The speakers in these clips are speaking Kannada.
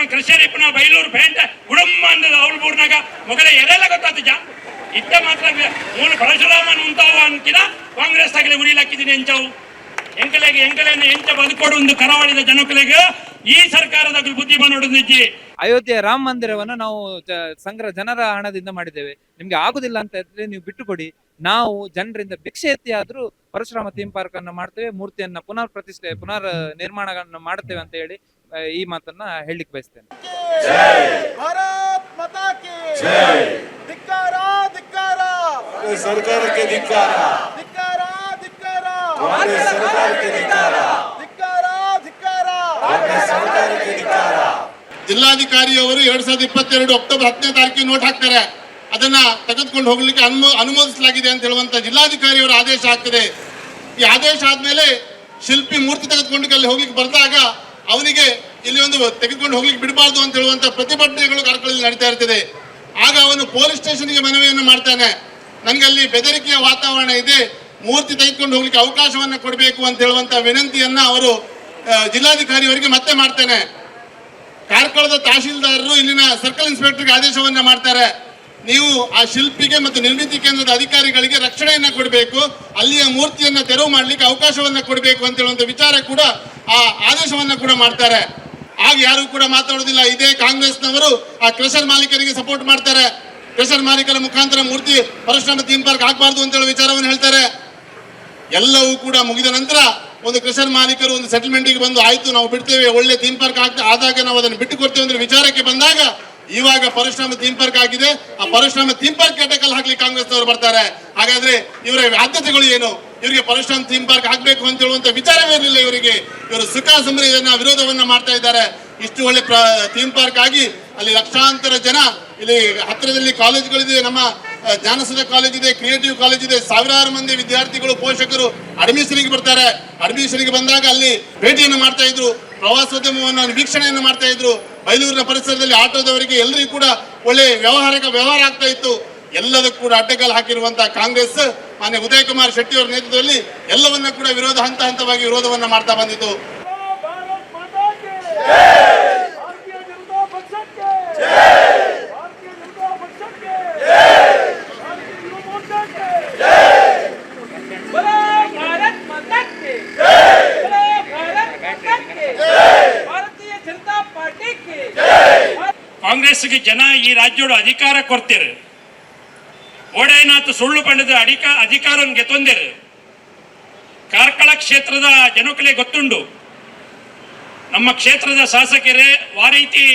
ತಗನ ಕೃಷಿಯರಿಪ್ಪನ ಬೈಲೂರು ಬೇಂದ ಗುಡಮ್ಮ ಅಂದದ ಅವಳು ಬೂರ್ನಾಗ ಮೊಗಲ ಎರೆಲ್ಲ ಗೊತ್ತಾದ ಜಾ? ಇತ್ತ ಮಾತ್ರ ಮೂಲ ಪರಶುರಾಮನ್ ಉಂಟಾವ ಅಂತಿದ ಕಾಂಗ್ರೆಸ್ ಆಗಲಿ ಉರಿಲಾಕಿದ್ದೀನಿ ಎಂಚವು. ಎಂಕಲೆಗೆ, ಎಂಕಲೆಯನ್ನು ಎಂಚ ಬದುಕೋಡು ಒಂದು ಕರಾವಳಿದ ಜನಕಲೆಗೆ ಈ ಸರ್ಕಾರದ ಬುದ್ಧಿ ಬಂದೊಡದಿಜ್ಜಿ ಅಯೋಧ್ಯೆ ರಾಮ ಮಂದಿರವನ್ನು ನಾವು ಸಂಗ್ರಹ, ಜನರ ಹಣದಿಂದ ಮಾಡಿದ್ದೇವೆ. ನಿಮ್ಗೆ ಆಗುದಿಲ್ಲ ಅಂತ ಹೇಳಿದ್ರೆ ನೀವು ಬಿಟ್ಟು ಕೊಡಿ ನಾವು ಜನರಿಂದ ಭಿಕ್ಷೆ ಎತ್ತಿ ಆದ್ರೂ ಪರಶುರಾಮ ಥೀಮ್ ಪಾರ್ಕ್ ಅನ್ನು ಮಾಡ್ತೇವೆ, ಮೂರ್ತಿಯನ್ನ ಪುನರ್ ಪ್ರತಿಷ್ಠೆ, ಪುನರ್ ನಿರ್ಮಾಣಗಳನ್ನು ಮಾಡ್ತೇವೆ ಅಂತ ಹೇಳಿ ಈ ಮಾತನ್ನ ಹೇಳಲಿಕ್ಕೆ ಬಯಸ್ತೇನೆ. ಸರ್ಕಾರಕ್ಕೆ ಧಿಕ್ಕಾರ. ಜಿಲ್ಲಾಧಿಕಾರಿಯವರು ಎರಡ್ ಸಾವಿರದ ಇಪ್ಪತ್ತೆರಡು ಅಕ್ಟೋಬರ್ ಹತ್ತನೇ ತಾರೀಕಿಗೆ ನೋಟ್ ಹಾಕ್ತಾರೆ. ಅದನ್ನ ತೆಗೆದುಕೊಂಡು ಹೋಗ್ಲಿಕ್ಕೆ ಅನುಮೋ ಅನುಮೋದಿಸಲಾಗಿದೆ ಅಂತ ಹೇಳುವಂತ ಜಿಲ್ಲಾಧಿಕಾರಿಯವರ ಆದೇಶ ಆಗ್ತದೆ. ಈ ಆದೇಶ ಆದ್ಮೇಲೆ ಶಿಲ್ಪಿ ಮೂರ್ತಿ ತೆಗೆದುಕೊಂಡು ಅಲ್ಲಿ ಹೋಗ್ಲಿಕ್ಕೆ ಬಂದಾಗ ಅವನಿಗೆ ಇಲ್ಲಿ ಒಂದು ತೆಗೆದುಕೊಂಡು ಹೋಗ್ಲಿಕ್ಕೆ ಬಿಡಬಾರ್ದು ಅಂತ ಹೇಳುವಂತ ಪ್ರತಿಭಟನೆಗಳು ಕಾರ್ಕಳದಲ್ಲಿ ನಡೀತಾ ಇರ್ತದೆ. ಆಗ ಅವನು ಪೊಲೀಸ್ ಸ್ಟೇಷನ್ಗೆ ಮನವಿಯನ್ನು ಮಾಡ್ತಾನೆ. ನನಗೆ ಅಲ್ಲಿ ಬೆದರಿಕೆಯ ವಾತಾವರಣ ಇದೆ. ಮೂರ್ತಿ ತೆಗೆದುಕೊಂಡು ಹೋಗ್ಲಿಕ್ಕೆ ಅವಕಾಶವನ್ನ ಕೊಡಬೇಕು ಅಂತ ಹೇಳುವಂತ ವಿನಂತಿಯನ್ನ ಅವರು ಜಿಲ್ಲಾಧಿಕಾರಿಯವರಿಗೆ ಮತ್ತೆ ಮಾಡ್ತಾನೆ. ಕಾರ್ಕಳದ ತಹಶೀಲ್ದಾರರು ಇಲ್ಲಿನ ಸರ್ಕಲ್ ಇನ್ಸ್ಪೆಕ್ಟರ್ಗೆ ಆದೇಶವನ್ನ ಮಾಡ್ತಾರೆ. ನೀವು ಆ ಶಿಲ್ಪಿಗೆ ಮತ್ತು ನಿರ್ಮಿತಿ ಕೇಂದ್ರದ ಅಧಿಕಾರಿಗಳಿಗೆ ರಕ್ಷಣೆಯನ್ನು ಕೊಡಬೇಕು, ಅಲ್ಲಿಯ ಮೂರ್ತಿಯನ್ನ ತೆರವು ಮಾಡಲಿಕ್ಕೆ ಅವಕಾಶವನ್ನ ಕೊಡಬೇಕು ಅಂತ ಹೇಳುವಂತ ವಿಚಾರ ಕೂಡ ಆ ಆದೇಶವನ್ನ ಕೂಡ ಮಾಡ್ತಾರೆ. ಆಗ ಯಾರು ಕೂಡ ಮಾತಾಡೋದಿಲ್ಲ. ಇದೇ ಕಾಂಗ್ರೆಸ್ನವರು ಆ ಕ್ರೆಷರ್ ಮಾಲೀಕರಿಗೆ ಸಪೋರ್ಟ್ ಮಾಡ್ತಾರೆ. ಕ್ರೆಷರ್ ಮಾಲೀಕರ ಮುಖಾಂತರ ಮೂರ್ತಿ ಪರಶುರಾಮ ಥೀಮ್ ಪಾರ್ಕ್ ಆಗ್ಬಾರ್ದು ಅಂತ ವಿಚಾರವನ್ನು ಹೇಳ್ತಾರೆ. ಎಲ್ಲವೂ ಕೂಡ ಮುಗಿದ ನಂತರ ಒಂದು ಕ್ರೆಷರ್ ಮಾಲೀಕರು ಒಂದು ಸೆಟಲ್ಮೆಂಟ್ಗೆ ಬಂದು, ಆಯ್ತು, ನಾವು ಬಿಡ್ತೇವೆ. ಒಳ್ಳೆ ಥೀಮ್ ಪಾರ್ಕ್ ಆದಾಗ ನಾವು ಅದನ್ನು ಬಿಟ್ಟು ಕೊಡ್ತೇವೆ ಅಂದ್ರೆ ವಿಚಾರಕ್ಕೆ ಬಂದಾಗ ಇವಾಗ ಪರಶುರಾಮ ಥೀಮ್ ಪಾರ್ಕ್ ಆಗಿದೆ. ಆ ಪರಶುರಾಮ ಥೀಮ್ ಪಾರ್ಕ್ ಹಾಕ್ಲಿ ಕಾಂಗ್ರೆಸ್ ಅವರು ಬರ್ತಾರೆ. ಹಾಗಾದ್ರೆ ಇವರ ಆದ್ಯತೆಗಳು ಏನು? ಇವರಿಗೆ ಪರಶುರಾಮ ಥೀಮ್ ಪಾರ್ಕ್ ಆಗ್ಬೇಕು ಅಂತ ಹೇಳುವಂತ ವಿಚಾರವೇ ಇರಲಿಲ್ಲ ಇವರಿಗೆ. ಇವರು ಸುಖ ಇದನ್ನ ವಿರೋಧವನ್ನ ಮಾಡ್ತಾ ಇದ್ದಾರೆ. ಇಷ್ಟು ಒಳ್ಳೆ ಥೀಮ್ ಪಾರ್ಕ್ ಆಗಿ ಅಲ್ಲಿ ಲಕ್ಷಾಂತರ ಜನ, ಇಲ್ಲಿ ಹತ್ತಿರದಲ್ಲಿ ಕಾಲೇಜ್ಗಳಿದೆ, ನಮ್ಮ ಜ್ಞಾನಸದ ಕಾಲೇಜ್ ಇದೆ ಕ್ರಿಯೇಟಿವ್ ಕಾಲೇಜ್ ಇದೆ ಸಾವಿರಾರು ಮಂದಿ ವಿದ್ಯಾರ್ಥಿಗಳು, ಪೋಷಕರು ಅಡ್ಮಿಷನ್ಗೆ ಬರ್ತಾರೆ. ಅಡ್ಮಿಷನ್ಗೆ ಬಂದಾಗ ಅಲ್ಲಿ ಭೇಟಿಯನ್ನು ಮಾಡ್ತಾ ಇದ್ರು. ಪ್ರವಾಸೋದ್ಯಮವನ್ನು ವೀಕ್ಷಣೆಯನ್ನು ಮಾಡ್ತಾ ಇದ್ರು. ಬೈಲೂರಿನ ಪರಿಸರದಲ್ಲಿ ಆಟೋದವರಿಗೆ ಎಲ್ಲರಿಗೂ ಕೂಡ ಒಳ್ಳೆ ವ್ಯವಹಾರಿಕ ವ್ಯವಹಾರ ಆಗ್ತಾ ಇತ್ತು. ಎಲ್ಲದಕ್ಕೂ ಕೂಡ ಅಡ್ಡಗಾಲು ಹಾಕಿರುವಂತಹ ಕಾಂಗ್ರೆಸ್, ಮಾನ್ಯ ಉದಯ ಕುಮಾರ್ ಶೆಟ್ಟಿ ಅವರ ನೇತೃತ್ವದಲ್ಲಿ ಎಲ್ಲವನ್ನ ಕೂಡ ವಿರೋಧ ಹಂತ ಹಂತವಾಗಿ ವಿರೋಧವನ್ನ ಮಾಡ್ತಾ ಬಂದಿತ್ತು. ಜನ ಈ ರಾಜ್ಯೋಡು ಅಧಿಕಾರ ಕೊಡ್ತೀರಿ. ಓಡೇನಾಥ್ ಸುಳ್ಳು ಪಂಡದ ಅಡಿಕ ಅಧಿಕಾರವನ್ನು ಗೆತ್ತೊಂದಿರಿ. ಕಾರ್ಕಳ ಕ್ಷೇತ್ರದ ಜನಕಲೆ ಗೊತ್ತುಂಡು ನಮ್ಮ ಕ್ಷೇತ್ರದ ಶಾಸಕರೇ, ವಾರೀತಿ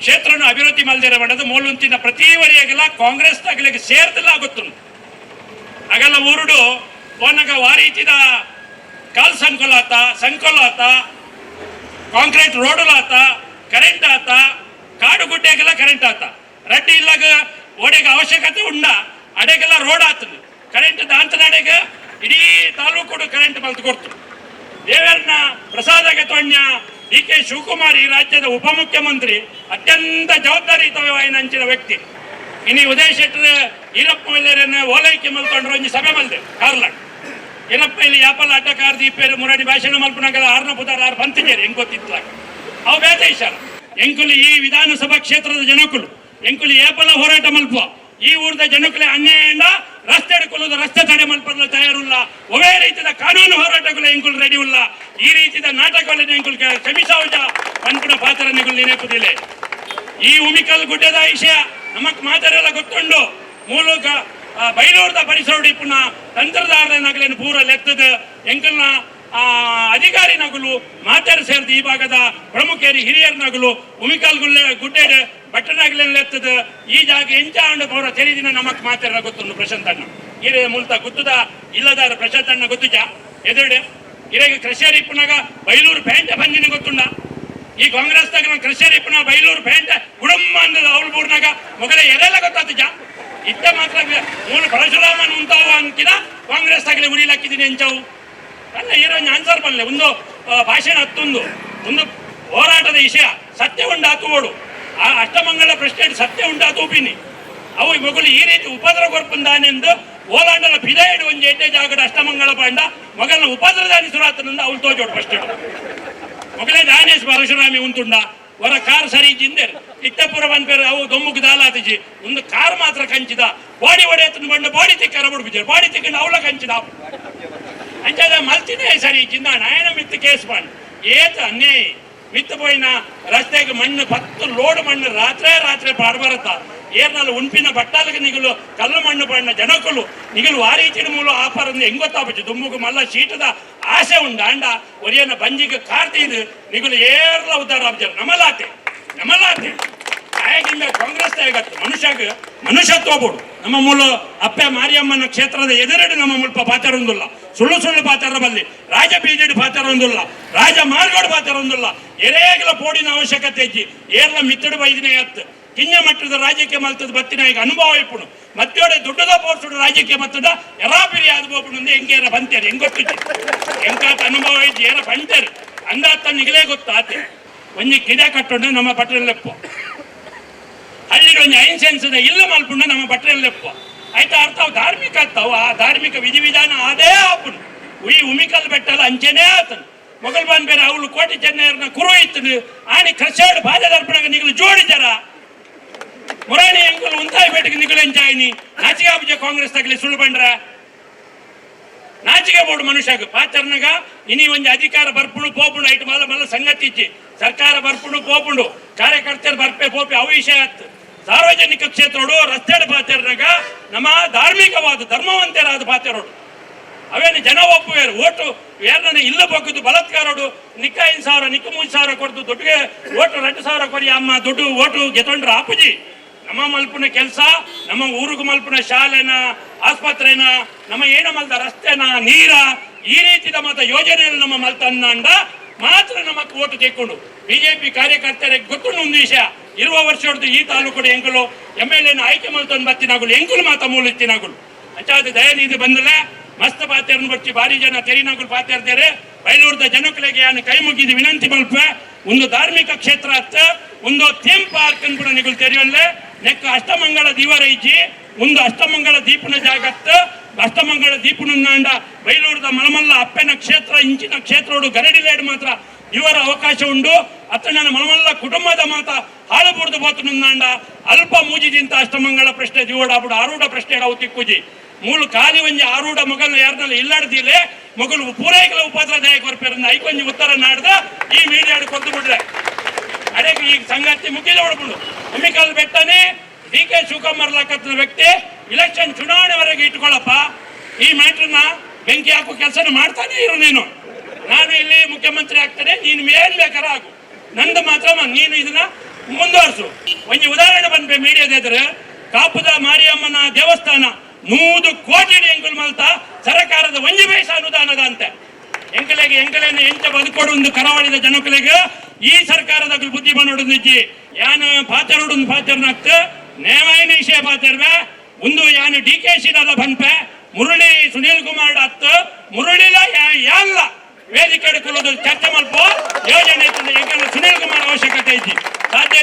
ಕ್ಷೇತ್ರನ ಅಭಿವೃದ್ಧಿ ಮಲ್ದಿರ ಮಾಡೋದು ಮೂಲಂತಿನ ಪ್ರತಿ ವರಿಯಾಗೆಲ್ಲ ಕಾಂಗ್ರೆಸ್ ತಗಲಿಗೆ ಸೇರ್ದಲ್ಲ ಗೊತ್ತುಂಟು. ಆಗಲ್ಲ ಊರುಡು ಓನಗ ವಾರೀತಿದ ಕಾಲ್ ಸಂಕೋಲ ಆತ ಸಂಕೋಲ ಆತ ಕಾಂಕ್ರೀಟ್ ರೋಡ್ ಆತ ಕರೆಂಟ್ ಆತ ಕಾಡು ಗುಡ್ಡೆಗೆಲ್ಲ ಕರೆಂಟ್ ಆತ ರಡ್ಡಿ ಇಲ್ಲಾಗ ಓಡೆಗೆ ಅವಶ್ಯಕತೆ ಉಂಡ. ಅಡೆಗೆಲ್ಲ ರೋಡ್ ಆತದ ಕರೆಂಟ್ ದಾಂತನಾಡೆಗ ಇಡೀ ತಾಲೂಕು ಕರೆಂಟ್ ಮಲ್ತು ಕೊಡ್ತು. ದೇವರನ್ನ ಪ್ರಸಾದಗೆ ತೊಣ್ಯ ಡಿ ಕೆ ಶಿವಕುಮಾರ್ ಈ ರಾಜ್ಯದ ಉಪಮುಖ್ಯಮಂತ್ರಿ, ಅತ್ಯಂತ ಜವಾಬ್ದಾರಿಯುತವಾಗಿ ಹಂಚಿನ ವ್ಯಕ್ತಿ. ಇನ್ನು ಉದಯ ಶೆಟ್ಟರ್ ಈರಪ್ಪ ಮಲ್ಯರನ್ನ ಓಲೈಕೆ ಮಲ್ಕೊಂಡ್ರು ಒಂಜಿ ಸಭೆ ಮಲ್ದೆ ಕಾರ್ಲಾಡ್ ಏನಪ್ಪ ಇಲ್ಲಿ ಯಾಪಲ್ಲ ಅಡ್ಡಕಾರ ದೀಪೇರು ಮುರಾಡಿ ಭಾಷಣ ಮಲ್ಪನಾಗಲ್ಲ ಆರ್ನ ಪುತಾರ ಆರು ಬಂತಿದ್ದೇರಿ ಹೆಂಗ್ ಗೊತ್ತಿತ್ತಲಾಗ ಅವು ಬೇತೆ ಇಶಾರ ಎಂಕುಲು ಈ ವಿಧಾನಸಭಾ ಕ್ಷೇತ್ರದ ಜನಕುಲು, ಎಂಕುಲು ಏಪಲ ಹೋರಾಟ ಮಲ್ಪುವ, ಈ ಊರದ ಜನಕುಲೆ ಅನ್ಯಾಯಂಡ ರಸ್ತೆ ಹಿಡ್ಕೊಳ್ಳೋದು ರಸ್ತೆ ತಡೆ ಮಲ್ಪಲು ತಯಾರಿಲ್ಲ. ಒವೇ ರೀತಿಯ ಕಾನೂನು ಹೋರಾಟಗಳು ಎಂಕುಲು ರೆಡಿ ಇಲ್ಲ ಈ ರೀತಿಯ ನಾಟಕಗಳನ್ನು ಎಂಕುಲು ಕ್ಷಮಿಸಾವುಜ ಬಂದ್ಬಿಡ ಪಾತ್ರ ನಿಗುಲು ನೆನಪುದಿಲ್ಲ ಈ ಉಮಿಕಲ್ ಗುಡ್ಡದ ವಿಷಯ ನಮಕ್ ಮಾತಾರೆಲ್ಲ ಗೊತ್ತುಂಡು. ಮೂಲಕ ಬೈಲೂರದ ಪರಿಸರ ಪುನಃ ನಗಲಿನ ಪೂರ ಲೆತ್ತದ ಎಂಕಲ್ನ ಆ, ಅಧಿಕಾರಿ ನಗಲು ಮಾತಾರ ಸೇರಿದ ಈ ಭಾಗದ ಪ್ರಮುಖರಿ ಹಿರಿಯರ ನಗಲು ಉಮಿಕಾಲ್ ಗುಲ್ಲೆ ಗುಡ್ಡೆಡೆ ಬಟ್ಟನಾಗಲಿನ ಲೆತ್ತದ ಈ ಜಾಗ ಎಂಚಾಂಡು ಪೌರ ತೆರಿದಿನ ನಮಕ್ ಮಾತಾರ ಗೊತ್ತು ಪ್ರಶಾಂತ್ ಅಣ್ಣ. ಹಿರಿಯ ಮೂಲತ ಗುತ್ತದ ಇಲ್ಲದಾರ ಪ್ರಶಾಂತ್ ಅಣ್ಣ ಗೊತ್ತುಜ? ಎದುರುಡೆ. ಹಿರಿಯ ಕೃಷಿಯರ್ ಇಪ್ಪನಾಗ ಬೈಲೂರು ಪ್ಯಾಂಟ್ ಬಂದಿನ ಗೊತ್ತುಂಡ. ಈ ಕಾಂಗ್ರೆಸ್ ತಗ ಕೃಷಿಯರಿಪ್ಪನ ಬೈಲೂರು ಪೇಂಟ್ ಗುಡಮ್ಮ ಅಂದದ ಅವಳ ಬೂರ್ನಾಗ. ಮೊಗಲ ಎರೆಲ್ಲ ಗೊತ್ತಾತಿಜ? ಇತ್ತ ಮಾತ್ರ ಮೂಲ ಪರಶುರಾಮನ್ ಉಂಟಾವ ಅಂತಿನ ಕಾಂಗ್ರೆಸ್ ತಗಲಿ ಉಳಿಲಾಕಿದ್ದೀನಿ ಎಂಚವು. ಅಲ್ಲ ಒಂದು ಆನ್ಸರ್ ಬರಲಿ. ಒಂದು ಭಾಷೆ ಹತ್ತೊಂದು. ಒಂದು ಹೋರಾಟದ ವಿಷಯ. ಸತ್ಯ ಉಂಡಾತು ಓಡು. ಆ, ಅಷ್ಟಮಂಗಲ ಪ್ರೆಸಿಡೆಂಟ್ ಸತ್ಯ ಉಂಡಾತು ಒಪ್ಪಿನಿ. ಅವು ಮಗಳು ಈ ರೀತಿ ಉಪದ್ರ ಕೊರ್ಪಂದಾನೆಂದು ಓಲಾಂಡಲ ಪಿದಾಯಿಡು ಒಂದು ಎಡ್ಡೆ ಜಾಗದ ಅಷ್ಟಮಂಗಲ ಪಾಂಡ ಮಗಳನ್ನ ಉಪದ್ರದಾನಿ ಸುರಾತನಂದ ಅವಳು ತೋಜೋಡು ಫಸ್ಟ್ ಮಗಳೇ ದಾನೇಶ್ ಪರಶುರಾಮಿ ಉಂತುಂಡ. ಹೊರ ಕಾರ್ ಸರಿ ಜಿಂದೆ ಇಟ್ಟಪುರ ಬಂದ್ಪೇರು ಅವು ದೊಮ್ಮುಗ್ ದಾಲಾತಿಜಿ. ಒಂದು ಕಾರ್ ಮಾತ್ರ ಕಂಚಿದ. ಬಾಡಿ ಒಡೆಯತನ ಬಂಡ ಬಾಡಿ ತಿಕ್ಕರ ಬಿಡ್ಬಿದ್ದಾರೆ ಬಾಡಿ ತಿಕ್ಕಂಡು ಅವಳ ಕಂಚಿದ. ಅಂಚದ ಮಲ್ತಿನೇ ಸರಿ ಚಿಂದ ನಾಯನ ಮಿತ್ತು ಕೇಸ್ ಮಾಡಿ ಏತ ಅನ್ಯಾಯ ಮಿತ್ತು ಪೋಯಿನ, ರಸ್ತೆಗೆ ಮಣ್ಣು, ಪತ್ತು ಲೋಡ್ ಮಣ್ಣು, ರಾತ್ರೇ ರಾತ್ರಿ ಪಾಡ್ಬರತ್ತ ಏರ್ನಲ್ಲಿ ಉಂಪಿನ ಬಟ್ಟಾಲಿಗೆ ನಿಗಲು, ಕಲ್ಲು ಮಣ್ಣು ಪಣ್ಣ ಜನಕಲು. ನಿಗಲು ವಾರೀಚಿನ ಮೂಲ ಆಪರಂದು ಹೆಂಗೊತ್ತಾಪಚ್ಚು ದುಮ್ಮುಗು ಮಲ್ಲ ಶೀಟದ ಆಸೆ ಉಂಡು ಅಂಡ ಒರಿಯನ ಬಂಜಿಗೆ ಕಾರ್ತೀದು ನಿಗಲು ಏರ್ಲ ಉದ್ದಾರ ಆಪ್ಜರ್ ನಮಲಾತೆ ನಮಲಾತೆ. ಆಗಿಂದ ಕಾಂಗ್ರೆಸ್ ಆಗತ್ತೆ ಮನುಷ್ಯಗ ಮನುಷ್ಯತ್ವ ಬೋಡು. ನಮ್ಮ ಮೂಲ ಅಪ್ಪೆ ಮಾರಿಯಮ್ಮನ ಕ್ಷೇತ್ರದ ಎದುರಡು ನಮ್ಮ ಮುಲ್ಪ ಪಾತ್ರ ಒಂದಿಲ್ಲ. ಸುಳ್ಳು ಸುಳ್ಳು ಪಾತ್ರ ಬಲ್ಲಿ ರಾಜ ಬಿಜೆಡಿ ಪಾತ್ರ ಒಂದಿಲ್ಲ. ರಾಜ ಮಾರ್ಗೋಡು ಪಾತ್ರ ಒಂದಿಲ್ಲ. ಎರೇಗಲ ಪೋಡಿನ ಅವಶ್ಯಕತೆ ಐತಿ. ಏರ್ಲ ಮಿತ್ತಡು ಬೈದಿನ ಅತ್ತು ಕಿಂಜ ಮಟ್ಟದ ರಾಜಕೀಯ ಮಲ್ತದ ಬತ್ತಿನ ಈಗ ಅನುಭವ ಇಪ್ಪುಡು ಮತ್ತೋಡೆ ದುಡ್ಡದ ಪೋರ್ಸುಡು ರಾಜಕೀಯ ಮತ್ತದ ಎರಾಪಿರಿ ಆದ ಅಂದ್ರೆ ಹೆಂಗೇರ ಬಂತೇರಿ ಹೆಂಗ್ ಗೊತ್ತಿತ್ತು ಹೆಂಗಾತ ಅನುಭವ ಐತಿ, ಏರ ಬಂತೇರಿ. ಅಂದಾತ ನಿಗಲೇ ಗೊತ್ತಾತೆ. ಒಂಜಿ ಕಿಡೆ ಕಟ್ಟೊಂಡು ನಮ್ಮ ಪಟ್ಟಣಲೆಪ್ಪ ಹಳ್ಳಿಗೆ ಒಂದು ಇದೆ ಇಲ್ಲ ಮಲ್ಪುಂಡ ನಮ್ಮ ಬಟ್ಟೆಲ್ಲೆಪ್ಪ ಆಯ್ತಾ, ಅರ್ಥ ಧಾರ್ಮಿಕ ಆಗ್ತಾವ ಆ ಧಾರ್ಮಿಕ ವಿಧಿವಿಧಾನ ಅದೇ ಆಪುನು ಉಯಿ ಉಮಿಕಲ್ ಬೆಟ್ಟಲ ಅಂಚೆನೇ ಆತನು ಮೊಗಲ್ ಬಾನ್ ಬೇರೆ ಅವಳು ಕೋಟಿ ಚೆನ್ನೈರ್ನ ಕುರು ಇತ್ತು ಆಣಿ ಕೃಷಾಡ್ ಬಾಜದರ್ಪಣಗ ನಿಗಲು ಜೋಡಿದಾರ ಮುರಾಣಿ ಅಂಕಲ್ ಉಂತಾಯಿ ಬೇಟಗೆ ಎಂಜಾಯಿನಿ. ನಾಚಿಗೆ ನಾಚಿಗಾಬುಜ ಕಾಂಗ್ರೆಸ್ ತಗಲಿ ಸುಳ್ಳು ಬಂಡ್ರ. ನಾಚಿಕೆ ಬೋರ್ಡ್ ಮನುಷ್ಯಗ ಪಾಚರ್ನಗ ಇನಿ ಒಂಜಿ ಅಧಿಕಾರ ಬರ್ಪುಣು ಪೋಪುಂಡು ಐಟ್ ಮಲ್ಲ ಮಲ್ಲ ಸಂಗತಿ ಇಚ್ಚಿ. ಸರ್ಕಾರ ಬರ್ಪುಣು ಪೋಪುಂಡು. ಕಾರ್ಯಕರ್ತರು ಬರ್ಪೆ, ಪೋಪೆ ವಿಷಯ ಆತ್. ಸಾರ್ವಜನಿಕ ಕ್ಷೇತ್ರಡು ರಸ್ತೆಡ್ ಪಾಚರ್ನಾಗ ನಮ್ಮ ಧಾರ್ಮಿಕವಾದ ಧರ್ಮವಂತರಾದ ಪಾಚರೋಡು ಅವೇನು ಜನ ಒಪ್ಪುವೇರು ಓಟು ಯಾರನ್ನ ಇಲ್ಲ ಬಗ್ಗದು ಬಲತ್ಕಾರೋಡು ನಿಕ್ಕ ಐದು ಸಾವಿರ ನಿಕ್ಕ ಮೂರು ಸಾವಿರ ಕೊಡ್ದು ದುಡ್ಡಿಗೆ ಓಟು ಎರಡು ಸಾವಿರ ಕೊರಿ ಅಮ್ಮ ದುಡ್ಡು, ಓಟು ಗೆತೊಂಡ್ರ ಆಪುಜಿ. ನಮ್ಮ ಮಲ್ಪನ ಕೆಲಸ, ನಮ್ಮ ಊರಿಗೆ ಮಲ್ಪನ ಶಾಲೆನ, ಆಸ್ಪತ್ರೆನ, ನಮ್ಮ ಏನ ಮಲ್ದ ರಸ್ತೆನ, ನೀರ, ಈ ರೀತಿದ ಮತ ಯೋಜನೆಯನ್ನು ನಮ್ಮ ಮಲ್ತನ್ನ ಮಾತ್ರ ನಮಕ್ ಓಟು ತೆಕ್ಕೊಂಡು. ಬಿಜೆಪಿ ಕಾರ್ಯಕರ್ತರಿಗೆ ಗೊತ್ತುಂಡು ಒಂದು ವಿಷಯ. ಇರುವ ವರ್ಷ ಹೊಡೆದು ಈ ತಾಲೂಕು ಎಂಕಲು ಎಂ ಎಲ್ ಎನ ಆಯ್ಕೆ ಮಲ್ತೊಂದು ಬತ್ತಿನಾಗುಲು ಎಂಕುಲು ಮಾತ ಮೂಲ ಇತ್ತಿನಾಗುಲು ಅಂಚಾದ ದಯನೀತಿ ಬಂದಲೆ ಮಸ್ತ್ ಪಾತ್ಯರನ್ನು ಬಚ್ಚಿ ಭಾರಿ ಜನ ತೆರಿನಾಗುಲು ಪಾತ್ಯರ್ತಾರೆ ಬೈಲೂರದ ಜನಕಲೆಗೆ ಯಾನು ಕೈ ಮುಗಿದು ವಿನಂತಿ ಮಲ್ಪ ಒಂದು ಧಾರ್ಮಿಕ ಕ್ಷೇತ್ರ ಅತ್ತ, ಒಂದು ಥೀಮ್ ಪಾರ್ಕ್ ಕೂಡ ನಿಗಲು ತೆರೆಯಲ್ಲೇ. ನೆಕ್ಕ ಅಷ್ಟಮಂಗಳ ದಿವರ ಇಜ್ಜಿ ಒಂದು ಅಷ್ಟಮಂಗಳ ದೀಪನ ಜಾಗತ್ತ ಅಷ್ಟಮಂಗಳ ದೀಪನ ನಾಂಡ ಬೈಲೂರದ ಮಲಮಲ್ಲ ಅಪ್ಪೆನ ಕ್ಷೇತ್ರ, ಇಂಚಿನ ಕ್ಷೇತ್ರ ಗರಡಿಲೇಡ್ ಮಾತ್ರ ಇವರ ಅವಕಾಶ ಉಂಡು. ನನ್ನ ಮನಮಲ್ಲ ಕುಟುಂಬದ ಮಾತ ಹಾಳುಬುಡ್ದು ಬೋತು ನುಂದಾಂಡ. ಅಲ್ಪ ಮೂಜಿದಿಂತ ಅಷ್ಟಮಂಗಳ ಪ್ರಶ್ನೆ ದಿವಡಾಬುಡು ಆರೂಢ ಪ್ರಶ್ನೆ ಅವು ತಿಕ್ಕುಜಿ. ಮೂಲು ಕಾಲಿ ಒಂಜಿ ಆರೂಢ ಮಗಲ್ ಯಾರನ್ನೆಲ್ಲ ಇಲ್ಲಾಡ್ದಿಲೆ. ಮಗಲು ಪೂರೈಕಲ ಉಪದ್ರದಾಯಕ ಬರ್ಪಿರಂದ ಐಕೊಂಜಿ ಉತ್ತರ ನಾಡ್ದ. ಈ ಮೀಡಿಯಾ ಕೊದ್ದು ಬಿಡ್ರೆ. ಅಡೆಗೆ ಈಗ ಸಂಗತಿ ಮುಗಿದ ಹೊಡ್ಕೊಂಡು ಅಮಿಕಲ್ ಬೆಟ್ಟನೆ ಡಿ ಕೆ ಶಿವಕುಮಾರ್ ಲಕ್ಕತ್ತ ವ್ಯಕ್ತಿ ಇಲೆಕ್ಷನ್ ಚುನಾವಣೆವರೆಗೆ ಇಟ್ಕೊಳ್ಳಪ್ಪ ಈ ಮ್ಯಾಟ್ರನ್ನ ಬೆಂಕಿ ಹಾಕೋ ಕೆಲಸನ ಮಾಡ್ತಾನೆ ಇರು ನೀನು. ನಾನು ಇಲ್ಲಿ ಮುಖ್ಯಮಂತ್ರಿ ಆಗ್ತೇನೆ, ನೀನು ಏನ್ ಬೇಕಾರ ಆಗು ನಂದು ಮಾತ್ರ ನೀನು ಇದನ್ನ ಮುಂದುವರಿಸು. ಒಂದು ಉದಾಹರಣೆ ಬಂದ್ರೆ ಮೀಡಿಯಾದ ಎದುರು. ಕಾಪುದ ಮಾರಿಯಮ್ಮನ ದೇವಸ್ಥಾನ ನೂದು ಕೋಟಿ ಎಂಕುಲ್ ಮಲ್ತ ಸರ್ಕಾರದ ಒಂಜಿ ಪೈಸ ಅನುದಾನದ ಅಂತೆ. ಎಂಕಲೆಗೆ, ಎಂಕಲೆನ ಎಂಚ ಬದುಕೊಡು ಒಂದು ಕರಾವಳಿದ ಜನಕಲೆಗೆ ಈ ಸರ್ಕಾರದ ಬುದ್ಧಿ ಬಂದೊಡನಿಜ್ಜಿ ಯಾನ ಪಾತ್ರ ಪಾಚರ್ನಾಗ್ತ ನೇವಾಯಿನ ವಿಷಯ ಪಾಚರ್ವೆ ಒಂದು ಯಾನು ಡಿ ಕೆ ಶಿರಾದ ಬಂಪೆ ಮುರಳಿ ಸುನೀಲ್ ಕುಮಾರ್ ಅತ್ತ ಮುರಳಿಲ ಯಾಲ್ಲ ವೇದಿಕೆ ಕುಲದ ಚರ್ಚೆ ಮಲ್ಪ ಯೋಜನೆ ಯಾಕಂದ್ರೆ ಸುನೀಲ್ ಕುಮಾರ್ ಅವಶ್ಯಕತೆ ಐತಿ. ಸಾಧ್ಯ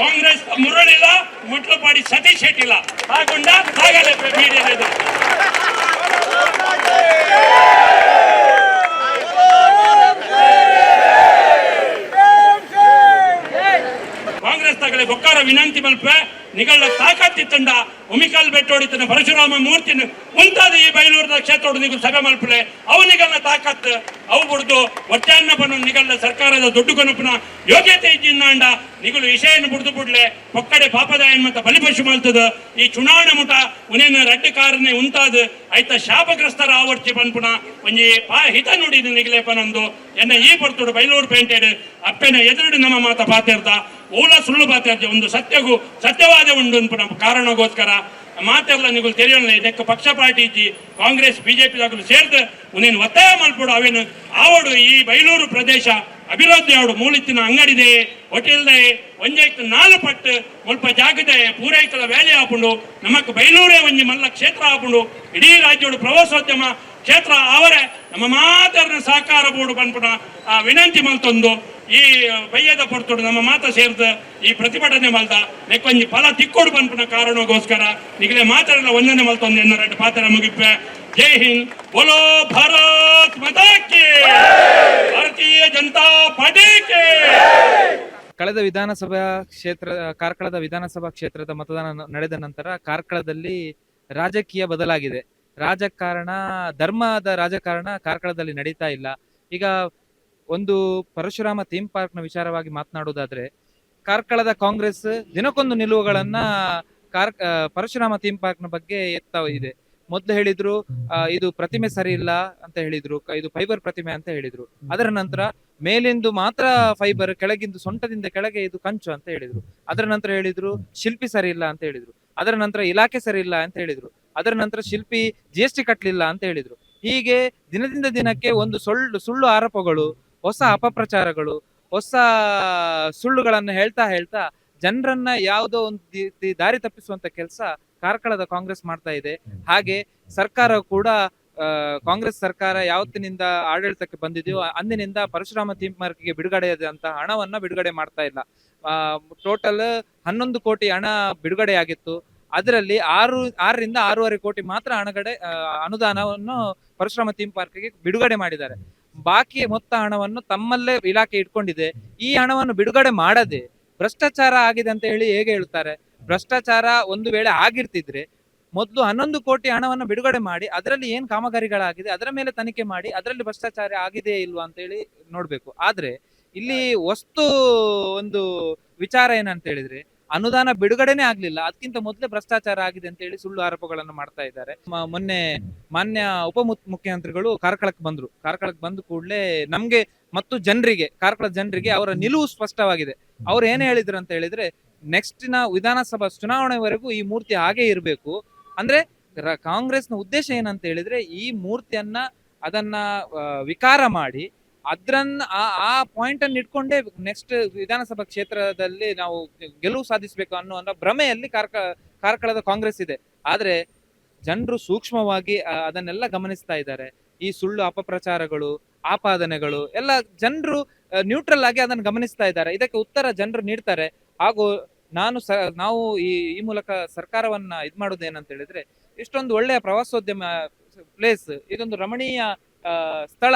ಕಾಂಗ್ರೆಸ್ ಮುರಳಿಲ್ಲ, ಮುಟ್ಲುಪಾಡಿ ಸತೀಶ್ ಶೆಟ್ಟಿ ಇಲ್ಲ ಹಾಗೊಂಡ ಮೀಡಿಯಾದ ಎದುರು. ಕಾಂಗ್ರೆಸ್ ತಗಲೆ ಬೊಕ್ಕಾರ ವಿನಂತಿ ಮಲ್ಪೆ ನಿಗಳ ತಾಕತ್ತಿತ್ತಂಡ ಉಮಿಕಲ್ ಬೆಟ್ಟೋಡಿತನ ಪರಶುರಾಮ ಮೂರ್ತಿನ ಮುಂತಾದ ಈ ಬೈಲೂರದ ಕ್ಷೇತ್ರ ಸಭೆ ಮಲ್ಪಲೆ ಅವನಿಗಳ ತಾಕತ್ತು ತಾಕತ್ ಅವು ಬನ್ನು ನಿಗಲ್ಲ ಸರ್ಕಾರದ ದೊಡ್ಡ ಕನಪನ ಯೋಗ್ಯತೆ ಇದ್ದಿನ್ನಾಂಡ ನಿಗಲು ವಿಷಯನ್ನು ಬಿಡ್ದು ಬಿಡ್ಲೆ ಪೊಕ್ಕಡೆ ಪಾಪದಾಯನ್ ಮತ್ತ ಬಲಿಪಶು ಮಲ್ತದ. ಈ ಚುನಾವಣೆ ಮುಟ ಉನೇನ ರಡ್ಡು ಕಾರನೆ ಉಂತಾದ. ಐತ ಶಾಪಗ್ರಸ್ತರ ಆವರ್ತಿ ಪನ್ಪುನ ಒಂಜಿ ಪಾ ಹಿತ ನುಡಿದ ನಿಗಲೇಪನಂದು ಎನ್ನ ಈ ಬರ್ತುಡು ಬೈಲೂರು ಪೇಂಟೆಡ್ ಅಪ್ಪೆನ ಎದುರುಡು ನಮ್ಮ ಮಾತ ಪಾತಿರ್ದ ಓಲ ಸುಳ್ಳು ಪಾತಿರ್ದ ಒಂದು ಸತ್ಯಗೂ ಸತ್ಯವಾದ ಉಂಡು ಅನ್ಪುನ ಕಾರಣಗೋಸ್ಕರ ಮಾತೆಲ್ಲ ನಿಮಗೆ ತೆರೆಯೋಣ ಇದಕ್ಕೆ ಪಕ್ಷ ಪಾರ್ಟಿ ಇಜ್ಜಿ ಕಾಂಗ್ರೆಸ್, ಬಿಜೆಪಿ ದಾಗಲು ಸೇರಿದ್ರೆ ಉನೇನು ಒತ್ತಾಯ ಮಲ್ಪಡು ಅವೇನು ಆವಡು ಈ ಬೈಲೂರು ಪ್ರದೇಶ ಅಭಿವೃದ್ಧಿ ಅವಡು ಮೂಲಿತ್ತಿನ ಅಂಗಡಿದೆ ಹೋಟೆಲ್ದೆ, ಒಂಜೈತು ನಾಲ್ಕು ಪಟ್ಟು ಸ್ವಲ್ಪ ಜಾಗದ ಪೂರೈಕಲ ವ್ಯಾಲಿ ಹಾಕೊಂಡು ನಮಕ್ ಬೈಲೂರೇ ಒಂಜಿ ಮಲ್ಲ ಕ್ಷೇತ್ರ ಹಾಕೊಂಡು ಇಡೀ ರಾಜ್ಯೋಡು ಪ್ರವಾಸೋದ್ಯಮ ಕ್ಷೇತ್ರ ಅವರೇ ನಮ್ಮ ಮಾತರ್ನ ಸಹಕಾರ ಬೋರ್ಡ್ ಆ ವಿನಂತಿ ಮಲ್ತೊಂದು. ಈ ಬಯ್ಯದ ಪೊರ್ತುಡು ನಮ್ಮ ಮಾತ ಸೇರ್ದ ಈ ಪ್ರತಿಭಟನೆ ಮಲ್ದ ನೆಕ್ಕೊಂಜಿ ಫಲ ತಿಕ್ಕೋಡು ಬಂದ್ಬಿಡ ಕಾರಣಗೋಸ್ಕರ ಈಗಲೇ ಮಾತಾಡಲ್ಲ ಒಂದನೇ ಮಲ್ತೊಂದು ಎನ್ನ ರೆಡ್ ಪಾತ್ರ ಮುಗಿಪ್ಪೆ. ಜೈ ಹಿಂದ್. ಬೋಲೋ ಭಾರತ್ ಮತಾಕ್ಕೆ. ಭಾರತೀಯ ಜನತಾ ಪಾರ್ಟಿ ಕೆ ಕಳೆದ ವಿಧಾನಸಭಾ ಕ್ಷೇತ್ರ, ಕಾರ್ಕಳದ ವಿಧಾನಸಭಾ ಕ್ಷೇತ್ರದ ಮತದಾನ ನಡೆದ ನಂತರ ಕಾರ್ಕಳದಲ್ಲಿ ರಾಜಕೀಯ ಬದಲಾಗಿದೆ. ರಾಜಕಾರಣ, ಧರ್ಮದ ರಾಜಕಾರಣ ಕಾರ್ಕಳದಲ್ಲಿ ನಡೀತಾ ಇಲ್ಲ. ಈಗ ಒಂದು ಪರಶುರಾಮ ಥೀಮ್ ಪಾರ್ಕ್ನ ವಿಚಾರವಾಗಿ ಮಾತನಾಡುವುದಾದ್ರೆ ಕಾರ್ಕಳದ ಕಾಂಗ್ರೆಸ್ ದಿನಕ್ಕೊಂದು ನಿಲುವುಗಳನ್ನ ಕಾರ್ ಪರಶುರಾಮ ಥೀಮ್ ಪಾರ್ಕ್ನ ಬಗ್ಗೆ ಎತ್ತ ಇದೆ. ಮೊದಲು ಹೇಳಿದ್ರು ಇದು ಪ್ರತಿಮೆ ಸರಿ ಇಲ್ಲ ಅಂತ ಹೇಳಿದ್ರು ಇದು ಫೈಬರ್ ಪ್ರತಿಮೆ ಅಂತ ಹೇಳಿದ್ರು. ಅದರ ನಂತರ ಮೇಲಿಂದು ಮಾತ್ರ ಫೈಬರ್, ಕೆಳಗಿಂದು ಸೊಂಟದಿಂದ ಕೆಳಗೆ ಇದು ಕಂಚು ಅಂತ ಹೇಳಿದ್ರು. ಅದರ ನಂತರ ಹೇಳಿದ್ರು, ಶಿಲ್ಪಿ ಸರಿ ಇಲ್ಲ ಅಂತ ಹೇಳಿದ್ರು. ಅದರ ನಂತರ ಇಲಾಖೆ ಸರಿ ಇಲ್ಲ ಅಂತ ಹೇಳಿದ್ರು. ಅದರ ನಂತರ ಶಿಲ್ಪಿ ಜಿ ಎಸ್ ಟಿ ಕಟ್ಲಿಲ್ಲ ಅಂತ ಹೇಳಿದ್ರು. ಹೀಗೆ ದಿನದಿಂದ ದಿನಕ್ಕೆ ಒಂದು ಸುಳ್ಳು ಸುಳ್ಳು ಆರೋಪಗಳು ಹೊಸ ಅಪಪ್ರಚಾರಗಳು ಹೊಸ ಸುಳ್ಳುಗಳನ್ನು ಹೇಳ್ತಾ ಹೇಳ್ತಾ ಜನರನ್ನ ಯಾವುದೋ ಒಂದು ದಾರಿ ತಪ್ಪಿಸುವಂತ ಕೆಲಸ ಕಾರ್ಕಳದ ಕಾಂಗ್ರೆಸ್ ಮಾಡ್ತಾ ಇದೆ. ಹಾಗೆ ಸರ್ಕಾರ ಕೂಡ ಕಾಂಗ್ರೆಸ್ ಸರ್ಕಾರ ಯಾವತ್ತಿನಿಂದ ಆಡಳಿತಕ್ಕೆ ಬಂದಿದೆಯೋ ಅಂದಿನಿಂದ ಪರಶುರಾಮ ಬಿಡುಗಡೆ ಬಿಡುಗಡೆಯಾದಂತ ಹಣವನ್ನ ಬಿಡುಗಡೆ ಮಾಡ್ತಾ ಇಲ್ಲ. ಟೋಟಲ್ ಹನ್ನೊಂದು ಕೋಟಿ ಹಣ ಬಿಡುಗಡೆಯಾಗಿತ್ತು. ಅದರಲ್ಲಿ ಆರು ಆರರಿಂದ ಆರೂವರೆ ಕೋಟಿ ಮಾತ್ರ ಹಣಗಡೆ ಅನುದಾನವನ್ನು ಪರಶುರಾಮ ಥೀಮ್ ಪಾರ್ಕ್ಗೆ ಬಿಡುಗಡೆ ಮಾಡಿದ್ದಾರೆ. ಬಾಕಿ ಮೊತ್ತ ಹಣವನ್ನು ತಮ್ಮಲ್ಲೇ ಇಲಾಖೆ ಇಟ್ಕೊಂಡಿದೆ. ಈ ಹಣವನ್ನು ಬಿಡುಗಡೆ ಮಾಡದೆ ಭ್ರಷ್ಟಾಚಾರ ಆಗಿದೆ ಅಂತ ಹೇಳಿ ಹೇಗೆ ಹೇಳ್ತಾರೆ? ಭ್ರಷ್ಟಾಚಾರ ಒಂದು ವೇಳೆ ಆಗಿರ್ತಿದ್ರೆ ಮೊದಲು ಹನ್ನೊಂದು ಕೋಟಿ ಹಣವನ್ನು ಬಿಡುಗಡೆ ಮಾಡಿ, ಅದರಲ್ಲಿ ಏನು ಕಾಮಗಾರಿಗಳಾಗಿದೆ, ಅದರ ಮೇಲೆ ತನಿಖೆ ಮಾಡಿ, ಅದರಲ್ಲಿ ಭ್ರಷ್ಟಾಚಾರ ಆಗಿದೆಯೇ ಇಲ್ವಾ ಅಂತ ಹೇಳಿ ನೋಡ್ಬೇಕು. ಆದ್ರೆ ಇಲ್ಲಿ ವಸ್ತು ಒಂದು ವಿಚಾರ ಏನಂತ ಹೇಳಿದ್ರೆ ಅನುದಾನ ಬಿಡುಗಡೆನೆ ಆಗ್ಲಿಲ್ಲ. ಅದಕ್ಕಿಂತ ಮೊದಲೇ ಭ್ರಷ್ಟಾಚಾರ ಆಗಿದೆ ಅಂತ ಹೇಳಿ ಸುಳ್ಳು ಆರೋಪಗಳನ್ನು ಮಾಡ್ತಾ ಇದ್ದಾರೆ. ಮೊನ್ನೆ ಮಾನ್ಯ ಉಪ ಮುಖ್ಯ- ಮುಖ್ಯಮಂತ್ರಿಗಳು ಕಾರ್ಕಳಕ್ಕೆ ಬಂದ್ರು. ಕಾರ್ಕಳಕ್ಕೆ ಬಂದ ಕೂಡಲೇ ನಮ್ಗೆ ಮತ್ತು ಜನರಿಗೆ ಕಾರ್ಕಳ ಜನರಿಗೆ ಅವರ ನಿಲುವು ಸ್ಪಷ್ಟವಾಗಿದೆ. ಅವ್ರು ಏನ್ ಹೇಳಿದ್ರು ಅಂತ ಹೇಳಿದ್ರೆ ನೆಕ್ಸ್ಟ್ನ ವಿಧಾನಸಭಾ ಚುನಾವಣೆವರೆಗೂ ಈ ಮೂರ್ತಿ ಹಾಗೆ ಇರಬೇಕು. ಅಂದ್ರೆ ಕಾಂಗ್ರೆಸ್ನ ಉದ್ದೇಶ ಏನಂತ ಹೇಳಿದ್ರೆ ಈ ಮೂರ್ತಿಯನ್ನ ಅದನ್ನ ವಿಕಾರ ಮಾಡಿ ಅದ್ರನ್ನ ಆ ಪಾಯಿಂಟ್ ಅನ್ನು ಇಟ್ಕೊಂಡೇ ನೆಕ್ಸ್ಟ್ ವಿಧಾನಸಭಾ ಕ್ಷೇತ್ರದಲ್ಲಿ ನಾವು ಗೆಲುವು ಸಾಧಿಸಬೇಕು ಅನ್ನೋ ಭ್ರಮೆಯಲ್ಲಿ ಕಾರ್ಕ, ಕಾರ್ಕಳದ ಕಾಂಗ್ರೆಸ್ ಇದೆ. ಆದ್ರೆ ಜನರು ಸೂಕ್ಷ್ಮವಾಗಿ ಅದನ್ನೆಲ್ಲ ಗಮನಿಸ್ತಾ ಇದ್ದಾರೆ. ಈ ಸುಳ್ಳು ಅಪಪ್ರಚಾರಗಳು, ಆಪಾದನೆಗಳು, ಎಲ್ಲ ಜನರು ನ್ಯೂಟ್ರಲ್ ಆಗಿ ಅದನ್ನು ಗಮನಿಸ್ತಾ ಇದ್ದಾರೆ. ಇದಕ್ಕೆ ಉತ್ತರ ಜನರು ನೀಡ್ತಾರೆ. ಹಾಗೂ ನಾನು ಸ, ನಾವು ಈ ಈ ಮೂಲಕ ಸರ್ಕಾರವನ್ನ ಇದ್ ಮಾಡೋದು ಏನಂತ ಹೇಳಿದ್ರೆ, ಇಷ್ಟೊಂದು ಒಳ್ಳೆಯ ಪ್ರವಾಸೋದ್ಯಮ ಪ್ಲೇಸ್ ಇದೊಂದು ರಮಣೀಯ ಸ್ಥಳ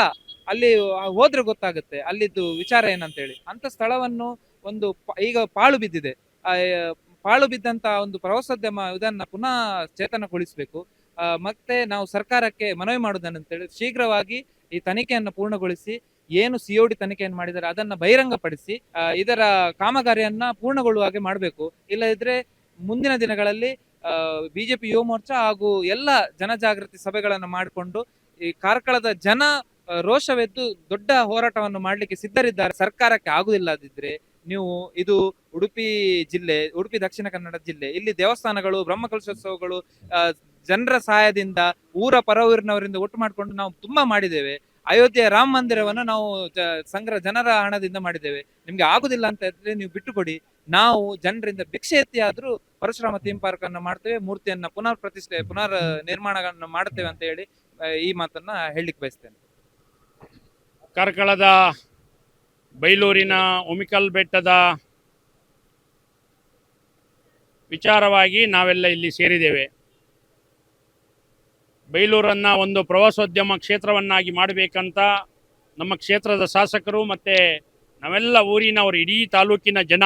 ಅಲ್ಲಿ ಹೋದ್ರೆ ಗೊತ್ತಾಗುತ್ತೆ. ಅಲ್ಲಿದ್ದು ವಿಚಾರ ಏನಂತ ಹೇಳಿ ಅಂತ ಸ್ಥಳವನ್ನು ಒಂದು ಈಗ ಪಾಳು ಬಿದ್ದಿದೆ. ಪಾಳು ಬಿದ್ದಂತ ಒಂದು ಪ್ರವಾಸೋದ್ಯಮ ಇದನ್ನ ಪುನಃ ಚೇತನಗೊಳಿಸಬೇಕು. ಮತ್ತೆ ನಾವು ಸರ್ಕಾರಕ್ಕೆ ಮನವಿ ಮಾಡುವುದೇನಂತ ಹೇಳಿ ಶೀಘ್ರವಾಗಿ ಈ ತನಿಖೆಯನ್ನು ಪೂರ್ಣಗೊಳಿಸಿ, ಏನು ಸಿಒಡಿ ತನಿಖೆಯನ್ನು ಮಾಡಿದ್ದಾರೆ ಅದನ್ನ ಬಹಿರಂಗಪಡಿಸಿ ಇದರ ಕಾಮಗಾರಿಯನ್ನ ಪೂರ್ಣಗೊಳ್ಳುವ ಹಾಗೆ ಮಾಡಬೇಕು. ಇಲ್ಲದಿದ್ರೆ ಮುಂದಿನ ದಿನಗಳಲ್ಲಿ ಬಿಜೆಪಿ ಯುವ ಮೋರ್ಚಾ ಹಾಗೂ ಎಲ್ಲ ಜನಜಾಗೃತಿ ಸಭೆಗಳನ್ನು ಮಾಡಿಕೊಂಡು, ಈ ಕಾರ್ಕಳದ ಜನ ರೋಷವೆದ್ದು ದೊಡ್ಡ ಹೋರಾಟವನ್ನು ಮಾಡಲಿಕ್ಕೆ ಸಿದ್ಧರಿದ್ದಾರೆ. ಸರ್ಕಾರಕ್ಕೆ ಆಗುದಿಲ್ಲದಿದ್ರೆ ನೀವು ಇದು ಉಡುಪಿ ಜಿಲ್ಲೆ, ಉಡುಪಿ ದಕ್ಷಿಣ ಕನ್ನಡ ಜಿಲ್ಲೆ, ಇಲ್ಲಿ ದೇವಸ್ಥಾನಗಳು, ಬ್ರಹ್ಮಕಲಶೋತ್ಸವಗಳು ಜನರ ಸಹಾಯದಿಂದ, ಊರ ಪರವೂರಿನವರಿಂದ ಒಟ್ಟು ಮಾಡಿಕೊಂಡು ನಾವು ತುಂಬಾ ಮಾಡಿದ್ದೇವೆ. ಅಯೋಧ್ಯೆಯ ರಾಮ ಮಂದಿರವನ್ನು ನಾವು ಸಂಗ್ರಹ ಜನರ ಹಣದಿಂದ ಮಾಡಿದ್ದೇವೆ. ನಿಮ್ಗೆ ಆಗುದಿಲ್ಲ ಅಂತ ಇದ್ರೆ ನೀವು ಬಿಟ್ಟುಕೊಡಿ. ನಾವು ಜನರಿಂದ ಭಿಕ್ಷೆ ಎತ್ತಿ ಪರಶುರಾಮ ಥೀಮ್ ಪಾರ್ಕ್ ಅನ್ನು ಮಾಡ್ತೇವೆ, ಮೂರ್ತಿಯನ್ನ ಪುನರ್ ಪ್ರತಿಷ್ಠೆ, ಪುನರ್ ನಿರ್ಮಾಣಗಳನ್ನು ಮಾಡ್ತೇವೆ ಅಂತ ಹೇಳಿ ಈ ಮಾತನ್ನ ಹೇಳಲಿಕ್ಕೆ ಬಯಸ್ತೇನೆ. ಕಾರ್ಕಳದ ಬೈಲೂರಿನ ಉಮಿಕಲ್ ಬೆಟ್ಟದ ವಿಚಾರವಾಗಿ ನಾವೆಲ್ಲ ಇಲ್ಲಿ ಸೇರಿದ್ದೇವೆ. ಬೈಲೂರನ್ನು ಒಂದು ಪ್ರವಾಸೋದ್ಯಮ ಕ್ಷೇತ್ರವನ್ನಾಗಿ ಮಾಡಬೇಕಂತ ನಮ್ಮ ಕ್ಷೇತ್ರದ ಶಾಸಕರು ಮತ್ತು ನಾವೆಲ್ಲ ಊರಿನವರು, ಇಡೀ ತಾಲೂಕಿನ ಜನ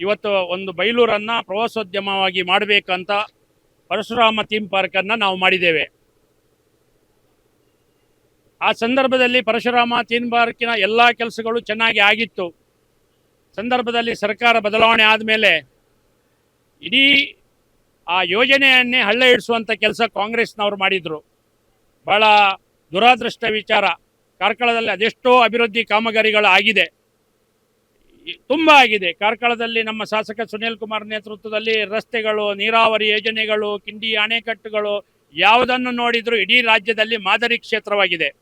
ಇವತ್ತು ಒಂದು ಬೈಲೂರನ್ನು ಪ್ರವಾಸೋದ್ಯಮವಾಗಿ ಮಾಡಬೇಕಂತ ಪರಶುರಾಮ ಥೀಮ್ ಪಾರ್ಕನ್ನು ನಾವು ಮಾಡಿದ್ದೇವೆ. ಆ ಸಂದರ್ಭದಲ್ಲಿ ಪರಶುರಾಮ ಥೀಮ್ ಪಾರ್ಕಿನ ಎಲ್ಲ ಕೆಲಸಗಳು ಚೆನ್ನಾಗಿ ಆಗಿತ್ತು. ಸಂದರ್ಭದಲ್ಲಿ ಸರ್ಕಾರ ಬದಲಾವಣೆ ಆದಮೇಲೆ ಇಡೀ ಆ ಯೋಜನೆಯನ್ನೇ ಹಳ್ಳ ಇಡಿಸುವಂಥ ಕೆಲಸ ಕಾಂಗ್ರೆಸ್ನವರು ಮಾಡಿದರು. ಭಾಳ ದುರಾದೃಷ್ಟ ವಿಚಾರ. ಕಾರ್ಕಳದಲ್ಲಿ ಅದೆಷ್ಟೋ ಅಭಿವೃದ್ಧಿ ಕಾಮಗಾರಿಗಳು ಆಗಿದೆ. ತುಂಬ ಆಗಿದೆ. ಕಾರ್ಕಳದಲ್ಲಿ ನಮ್ಮ ಶಾಸಕ ಸುನೀಲ್ ಕುಮಾರ್ ನೇತೃತ್ವದಲ್ಲಿ ರಸ್ತೆಗಳು, ನೀರಾವರಿ ಯೋಜನೆಗಳು, ಕಿಂಡಿ ಅಣೆಕಟ್ಟುಗಳು ಯಾವುದನ್ನು ನೋಡಿದರೂ ಇಡೀ ರಾಜ್ಯದಲ್ಲಿ ಮಾದರಿ ಕ್ಷೇತ್ರವಾಗಿದೆ.